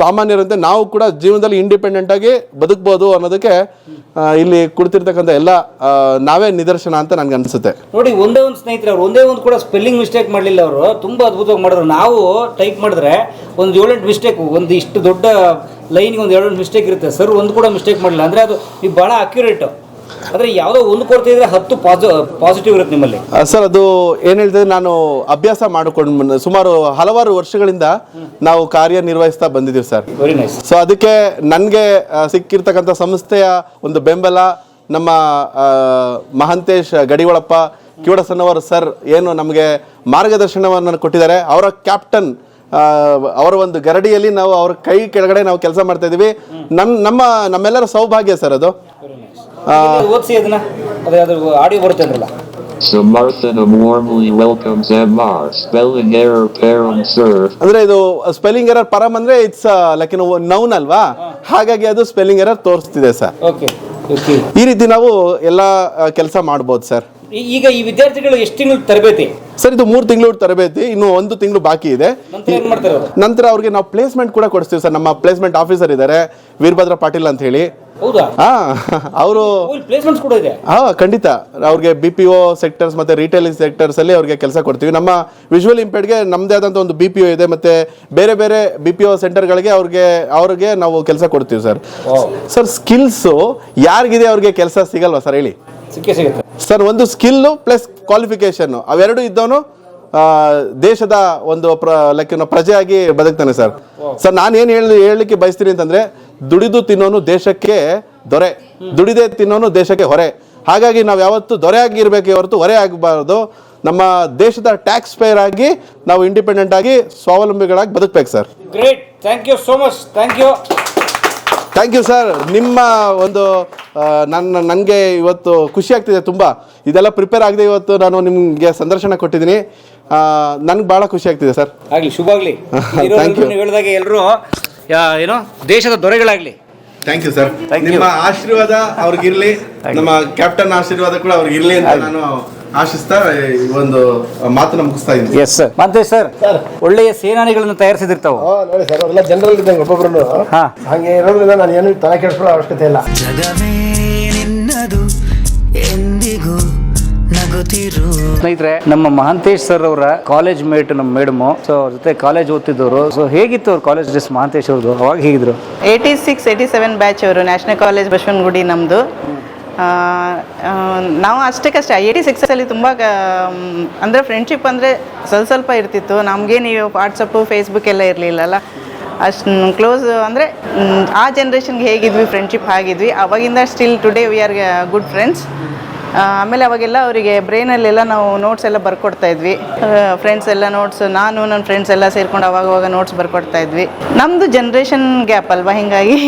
ಸಾಮಾನ್ಯರಂತೆ ನಾವು ಕೂಡ ಜೀವನದಲ್ಲಿ ಇಂಡಿಪೆಂಡೆಂಟ್ ಆಗಿ ಬದುಕ್ಬೋದು ಅನ್ನೋದಕ್ಕೆ ಇಲ್ಲಿ ಕುಳಿತಿರ್ತಕ್ಕಂಥ ಎಲ್ಲ ನಾವೇ ನಿದರ್ಶನ ಅಂತ ನನ್ಗೆ ಅನ್ಸುತ್ತೆ. ನೋಡಿ, ಒಂದೇ ಒಂದು ಸ್ನೇಹಿತರೆ, ಅವ್ರು ಒಂದೇ ಒಂದು ಕೂಡ ಸ್ಪೆಲ್ಲಿಂಗ್ ಮಿಸ್ಟೇಕ್ ಮಾಡಲಿಲ್ಲ ಅವರು. ತುಂಬಾ ಅದ್ಭುತವಾಗಿ ಮಾಡಿದ್ರು. ನಾವು ಟೈಪ್ ಮಾಡಿದ್ರೆ ಒಂದು ಏಳೆಂಟು ಮಿಸ್ಟೇಕ್ ಒಂದು ಇಷ್ಟು ದೊಡ್ಡ ಲೈನ್ಗೆ ಒಂದು ಏಳೆಂಟು ಮಿಸ್ಟೇಕ್ ಇರುತ್ತೆ. ಸರ್, ಒಂದು ಕೂಡ ಮಿಸ್ಟೇಕ್ ಮಾಡಲಿಲ್ಲ. ಅಂದ್ರೆ ಅದು ನೀವು ಬಹಳ ಅಕ್ಯುರೇಟ್ ಅಂದ್ರೆ ಯಾವುದೋ ಒಂದು ಕೊರತೆ ಇದ್ರೆ ಹತ್ತು ಪಾಸಿಟಿವ್ ಇರುತ್ತೆ ನಿಮ್ಮಲ್ಲಿ. ಸರ್ ಅದು ಏನ್ ಹೇಳ್ತದೆ ನಾನು ಅಭ್ಯಾಸ ಮಾಡಿಕೊಂಡು ಸುಮಾರು ಹಲವಾರು ವರ್ಷಗಳಿಂದ ನಾವು ಕಾರ್ಯನಿರ್ವಹಿಸ್ತಾ ಬಂದಿದ್ದೀವಿ ಸರ್. ವೆರಿ ನೈಸ್ ಸೊ ಅದಕ್ಕೆ ನನಗೆ ಸಿಕ್ಕಿರ್ತಕ್ಕಂಥ ಸಂಸ್ಥೆಯ ಒಂದು ಬೆಂಬಲ ನಮ್ಮ ಮಹಂತೇಶ್ ಗಡಿವಳಪ್ಪ ಕಿವಡ ಅವರು ಸರ್ ಏನು ನಮಗೆ ಮಾರ್ಗದರ್ಶನವನ್ನು ಕೊಟ್ಟಿದ್ದಾರೆ. ಅವರ ಕ್ಯಾಪ್ಟನ್ ಅವರ ಒಂದು ಗರಡಿಯಲ್ಲಿ ನಾವು ಅವ್ರ ಕೈ ಕೆಳಗಡೆ ನಾವು ಕೆಲಸ ಮಾಡ್ತಾ ಇದೀವಿ ನಮ್ ನಮ್ಮ ನಮ್ಮೆಲ್ಲರ ಸೌಭಾಗ್ಯ ಸರ್ ಅದು. ಓದಿಸಿ ಅದನ್ನ? ಅದೇ ಅದ್ರ ಆಡಿಯೋ ಬರುತ್ತೆ ಅಂದ್ರಲ್ಲ. Samarthanam warmly welcomes MR. Spelling error param sir. ಅಂದ್ರೆ ಇದು ಸ್ಪೆಲ್ಲಿಂಗ್ ಎರರ್ ಪರಮ್ ಅಂದ್ರೆ ಇಟ್ಸ್ ಲೈಕ್ ನೌನ್ ಅಲ್ವಾ? ಹಾಗಾಗಿ ಅದು ಸ್ಪೆಲ್ಲಿಂಗ್ ಎರರ್ ತೋರಿಸ್ತಿದೆ ಸರ್ ಓಕೆ ಓಕೆ ಈ ರೀತಿ ನಾವು ಎಲ್ಲ ಕೆಲಸ ಮಾಡ್ಬೋದು ಸರ್ ಈಗ ಈ ವಿದ್ಯಾರ್ಥಿಗಳು ಎಷ್ಟು ತಿಂಗಳು ತರಬೇತಿ? ಸರ್ ಇದು ಮೂರು ತಿಂಗಳು ತರಬೇತಿ ಇನ್ನು ಒಂದು ತಿಂಗಳು ಬಾಕಿ ಇದೆ. ನಂತರ ಏನ್ ಮಾಡ್ತಾರೆ ಅವರು? ನಂತರ ಅವ್ರಿಗೆ ನಾವು ಪ್ಲೇಸ್ಮೆಂಟ್ ಕೂಡ ಕೊಡಿಸ್ತೀವಿ ಸರ್ ನಮ್ಮ ಪ್ಲೇಸ್ಮೆಂಟ್ ಆಫೀಸರ್ ಇದ್ದಾರೆ ವೀರಭದ್ರ ಪಾಟೀಲ್ ಅಂತ ಹೇಳಿ. ಹಾ ಅವರು ಪ್ಲೇಸ್ಮೆಂಟ್ಸ್ ಕೂಡ ಇದೆ. ಹಾ ಖಂಡಿತ. ಅವ್ರಿಗೆ ಬಿ ಪಿ ಒ ಸೆಕ್ಟರ್ಸ್ ಮತ್ತೆ ರಿಟೇಲ್ ಸೆಕ್ಟರ್ಸ್ ಅಲ್ಲಿ ಅವ್ರಿಗೆ ಕೆಲಸ ಕೊಡ್ತೀವಿ. ನಮ್ಮ ವಿಜುವಲ್ ಇಂಪೇರ್ಡ್ಗೆ ನಮ್ಮದೇ ಆದಂತ ಒಂದು ಬಿ ಪಿ ಒ ಇದೆ. ಮತ್ತೆ ಬೇರೆ ಬೇರೆ ಬಿ ಪಿ ಒ ಸೆಂಟರ್ಗಳಿಗೆ ಅವ್ರಿಗೆ ಅವ್ರಿಗೆ ನಾವು ಕೆಲಸ ಕೊಡ್ತೀವಿ ಸರ್. ಸರ್ ಸ್ಕಿಲ್ಸು ಯಾರಿಗಿದೆ ಅವ್ರಿಗೆ ಕೆಲಸ ಸಿಗಲ್ವಾ ಸರ್? ಹೇಳಿ. ಸಿಕ್ಕೇ ಸಿಗುತ್ತೆ. ಸರ್ ಒಂದು ಸ್ಕಿಲ್ ಪ್ಲಸ್ ಕ್ವಾಲಿಫಿಕೇಶನ್ ಅವೆರಡು ಇದ್ದವನು ದೇಶದ ಒಂದು ಪ್ರ ಲೈಕ್ ಪ್ರಜೆಯಾಗಿ ಬದುಕ್ತಾನೆ ಸರ್. ಸರ್ ನಾನು ಏನು ಹೇಳಿ ಹೇಳಲಿಕ್ಕೆ ಬಯಸ್ತೀನಿ ಅಂತಂದ್ರೆ ದುಡಿದು ತಿನ್ನೋನು ದೇಶಕ್ಕೆ ದೊರೆ. ದುಡಿದೇ ತಿನ್ನೋನು ದೇಶಕ್ಕೆ ಹೊರೆ. ಹಾಗಾಗಿ ನಾವು ಯಾವತ್ತು ದೊರೆ ಆಗಿರ್ಬೇಕು ಹೊರತು ಹೊರೆ ಆಗಬಾರ್ದು. ನಮ್ಮ ದೇಶದ ಟ್ಯಾಕ್ಸ್ ಪೇಯರ್ ಆಗಿ ನಾವು ಇಂಡಿಪೆಂಡೆಂಟ್ ಆಗಿ ಸ್ವಾವಲಂಬಿಗಳಾಗಿ ಬದುಕಬೇಕು sir. Great thank you so much thank you thank you sir ನಿಮ್ಮ ಒಂದು ನನ್ನ ನನಗೆ ಇವತ್ತು ಖುಷಿ ಆಗ್ತಿದೆ ತುಂಬ. ಇದೆಲ್ಲ ಪ್ರಿಪೇರ್ ಆಗದೆ ಇವತ್ತು ನಾನು ನಿಮಗೆ ಸಂದರ್ಶನ ಕೊಟ್ಟಿದ್ದೀನಿ. ನನಗೆ ಭಾಳ ಖುಷಿ ಆಗ್ತಿದೆ ಸರ್ ಆಗಲಿ ಶುಭ ಆಗಲಿ. ಥ್ಯಾಂಕ್ ಯು ಹೇಳಿದಾಗ ಎಲ್ಲರೂ ಏನೋ ದೇಶದ ದೊರೆಗಳಾಗಲಿ. Thank you sir. ನಿಮ್ಮ ಆಶೀರ್ವಾದ ಅವ್ರಿಗಿರಲಿ. ನಮ್ಮ ಕ್ಯಾಪ್ಟನ್ ಆಶೀರ್ವಾದ ಕೂಡ ಅವ್ರಿಗಿರ್ಲಿ ಅಂತ ನಾನು ಆಶಿಸ್ತಾ ಈ ಒಂದು ಮಾತನ್ನ ಮುಗಿಸ್ತಾ ಇದ್ದೀನಿ. ಎಸ್ ಸರ್ ಮತ್ತೆ ಸರ್ ಒಳ್ಳೆಯ ಸೇನಾನಿಗಳನ್ನು ತಯಾರಿಸಿದಿರ್ತಾವ? ಹಾ ನೋಡಿ ಸರ್ ಅವರೆಲ್ಲ ಜನರಲ್ ಇದ್ದಂಗೆ ಒಬ್ಬೊಬ್ರು ಹಾ. ಹಂಗೆ ಇರೋದ್ರಿಂದ ನಾನು ಏನು ತಲೆ ಕೆಡಿಸ್ಕೊಳ್ಳೋ ಅವಶ್ಯಕತೆ ಇಲ್ಲ. ಜಗವೇ ನಿನ್ನದು ಎಂದಿಗೂ ನಗುತ್ತಿರು ಸ್ನೇಹಿತರೆ ನಮ್ಮ ಮಹಾಂತೇಶ್ ಸರ್ ಅವರ ಕಾಲೇಜ್ ಮೇಟ್ ನಮ್ಮ ಮೇಡಮ್. ಸೊ ಅವ್ರ ಜೊತೆ ಕಾಲೇಜ್ ಓದ್ತಿದ್ದವರು. ಸೊ ಹೇಗಿತ್ತು ಅವ್ರ ಕಾಲೇಜ್ ಡ್ರೆಸ್ ಮಹಾಂತೇಶ್ ಅವ್ರದ್ದು? ಅವಾಗ ಹೇಗಿದ್ರು? Eighty six eighty seven batch ಅವರು ನ್ಯಾಷನಲ್ ಕಾಲೇಜ್ ಬಸವನಗುಡಿ ನಮ್ಮದು ನಾವು ಅಷ್ಟಕ್ಕಷ್ಟೇ ಏಯ್ಟಿ ಸಿಕ್ಸಲ್ಲಿ ತುಂಬ ಅಂದರೆ ಫ್ರೆಂಡ್ಶಿಪ್ ಅಂದರೆ ಸ್ವಲ್ಪ ಸ್ವಲ್ಪ ಇರ್ತಿತ್ತು. ನಮಗೇನು ವಾಟ್ಸಪ್ಪು ಫೇಸ್ಬುಕ್ ಎಲ್ಲ ಇರಲಿಲ್ಲಲ್ಲ. ಅಷ್ಟು ಕ್ಲೋಸ್ ಅಂದರೆ ಆ ಜನ್ರೇಷನ್ಗೆ ಹೇಗಿದ್ವಿ ಫ್ರೆಂಡ್ಶಿಪ್ ಆಗಿದ್ವಿ. ಅವಾಗಿಂದ still today we are good friends ಆಮೇಲೆ ಅವಾಗೆಲ್ಲ ಅವರಿಗೆ ಬ್ರೈನಲ್ಲೆಲ್ಲ ನಾವು ನೋಟ್ಸ್ ಎಲ್ಲ ಬರ್ಕೊಡ್ತಾ ಇದ್ವಿ. ಫ್ರೆಂಡ್ಸ್ ಎಲ್ಲ ನೋಟ್ಸ್ ನಾನು ನನ್ನ ಫ್ರೆಂಡ್ಸ್ ಎಲ್ಲ ಸೇರ್ಕೊಂಡು ಅವಾಗ ಅವಾಗ ನೋಟ್ಸ್ ಬರ್ಕೊಡ್ತಾ ಇದ್ವಿ. ನಮ್ಮದು ಜನ್ರೇಷನ್ ಗ್ಯಾಪ್ ಅಲ್ವಾ ಹೀಗಾಗಿ?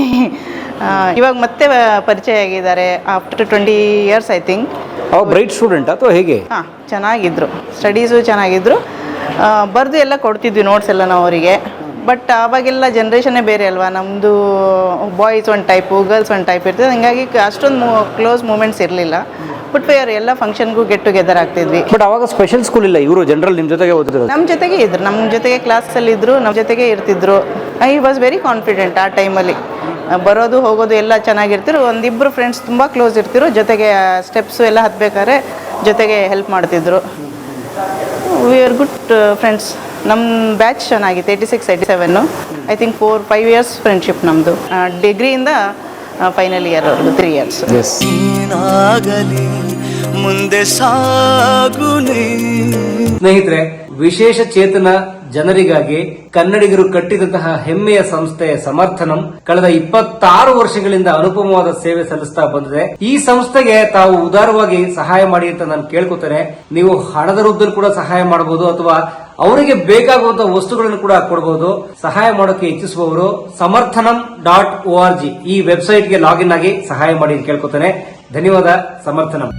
ಇವಾಗ ಮತ್ತೆ ಪರಿಚಯ ಆಗಿದ್ದಾರೆ after twenty years I think bright student ಅಥವಾ ಹೇಗೆ? ಹಾಂ ಚೆನ್ನಾಗಿದ್ರು. ಸ್ಟಡೀಸು ಚೆನ್ನಾಗಿದ್ರು. ಬರೆದು ಎಲ್ಲ ಕೊಡ್ತಿದ್ವಿ ನೋಟ್ಸ್ ಎಲ್ಲ ನಾವು ಅವರಿಗೆ. ಬಟ್ ಆವಾಗೆಲ್ಲ ಜನ್ರೇಷನ್ನೇ ಬೇರೆ ಅಲ್ವಾ? ನಮ್ಮದು ಬಾಯ್ಸ್ ಒಂದು ಟೈಪು ಗರ್ಲ್ಸ್ ಒಂದು ಟೈಪ್ ಇರ್ತದೆ. ಹಂಗಾಗಿ ಅಷ್ಟೊಂದು ಕ್ಲೋಸ್ ಮೂಮೆಂಟ್ಸ್ ಇರಲಿಲ್ಲ. ಬಟ್ ವೇರ್ ಎಲ್ಲ ಫಂಕ್ಷನ್ಗೂ ಗೆಟ್ ಟುಗೆದರ್ ಆಗ್ತಿದ್ವಿ. ಬಟ್ ಅವಾಗ ಸ್ಪೆಷಲ್ ಸ್ಕೂಲ್ ಇಲ್ಲ ಇವರು ಜನರಲ್ ನಿಮ್ಮ ಜೊತೆಗೆ ಓದಿದ್ರು ನಮ್ಮ ಜೊತೆಗೆ ಇದ್ರು. ನಮ್ಮ ಜೊತೆಗೆ ಕ್ಲಾಸಲ್ಲಿ ಇದ್ರು ನಮ್ಮ ಜೊತೆಗೆ ಇರ್ತಿದ್ರು. ಐ ವಾಸ್ ವೆರಿ ಕಾನ್ಫಿಡೆಂಟ್ ಆ ಟೈಮಲ್ಲಿ ಬರೋದು ಹೋಗೋದು ಎಲ್ಲ ಚೆನ್ನಾಗಿರ್ತಿರು ಒಂದಿಬ್ಬರು ಫ್ರೆಂಡ್ಸ್ ತುಂಬ ಕ್ಲೋಸ್ ಇರ್ತಿರು ಜೊತೆಗೆ ಸ್ಟೆಪ್ಸು ಎಲ್ಲ ಹತ್ಬೇಕಾದ್ರೆ ಜೊತೆಗೆ ಹೆಲ್ಪ್ ಮಾಡ್ತಿದ್ರು. ವಿ ಆರ್ ಗುಡ್ ಫ್ರೆಂಡ್ಸ್ ನಮ್ಮ ಬ್ಯಾಚ್ ಚೆನ್ನಾಗಿತ್ತು eighty six eighty seven I think four five years friendship ನಮ್ಮದು ಡಿಗ್ರಿಯಿಂದ ಫೈನಲ್ ಇಯರ್ ತ್ರೀ ಇಯರ್ಸ್ ಏನಾಗಲಿ ಮುಂದೆ ಸಾಗುನೇ. ಸ್ನೇಹಿತರೆ ವಿಶೇಷ ಚೇತನ ಜನರಿಗಾಗಿ ಕನ್ನಡಿಗರು ಕಟ್ಟಿದಂತಹ ಹೆಮ್ಮೆಯ ಸಂಸ್ಥೆಯ ಸಮರ್ಥನಂ ಕಳೆದ ಇಪ್ಪತ್ತಾರು ವರ್ಷಗಳಿಂದ ಅನುಪಮವಾದ ಸೇವೆ ಸಲ್ಲಿಸ್ತಾ ಬಂದಿದೆ. ಈ ಸಂಸ್ಥೆಗೆ ತಾವು ಉದಾರವಾಗಿ ಸಹಾಯ ಮಾಡಿ ಅಂತ ನಾನು ಕೇಳ್ಕೊತೇನೆ. ನೀವು ಹಣದ ರೂಪದಲ್ಲಿ ಕೂಡ ಸಹಾಯ ಮಾಡಬಹುದು ಅಥವಾ ಅವರಿಗೆ ಬೇಕಾಗುವಂತಹ ವಸ್ತುಗಳನ್ನು ಕೂಡ ಕೊಡಬಹುದು ಸಹಾಯ ಮಾಡೋಕೆ ಇಚ್ಛಿಸುವವರು Samarthanam dot O R G. ಈ ವೆಬ್ಸೈಟ್ಗೆ ಲಾಗಿನ್ ಆಗಿ ಸಹಾಯ ಮಾಡಿ ಕೇಳ್ಕೊತಾನೆ. ಧನ್ಯವಾದ, ಸಮರ್ಥನಂ.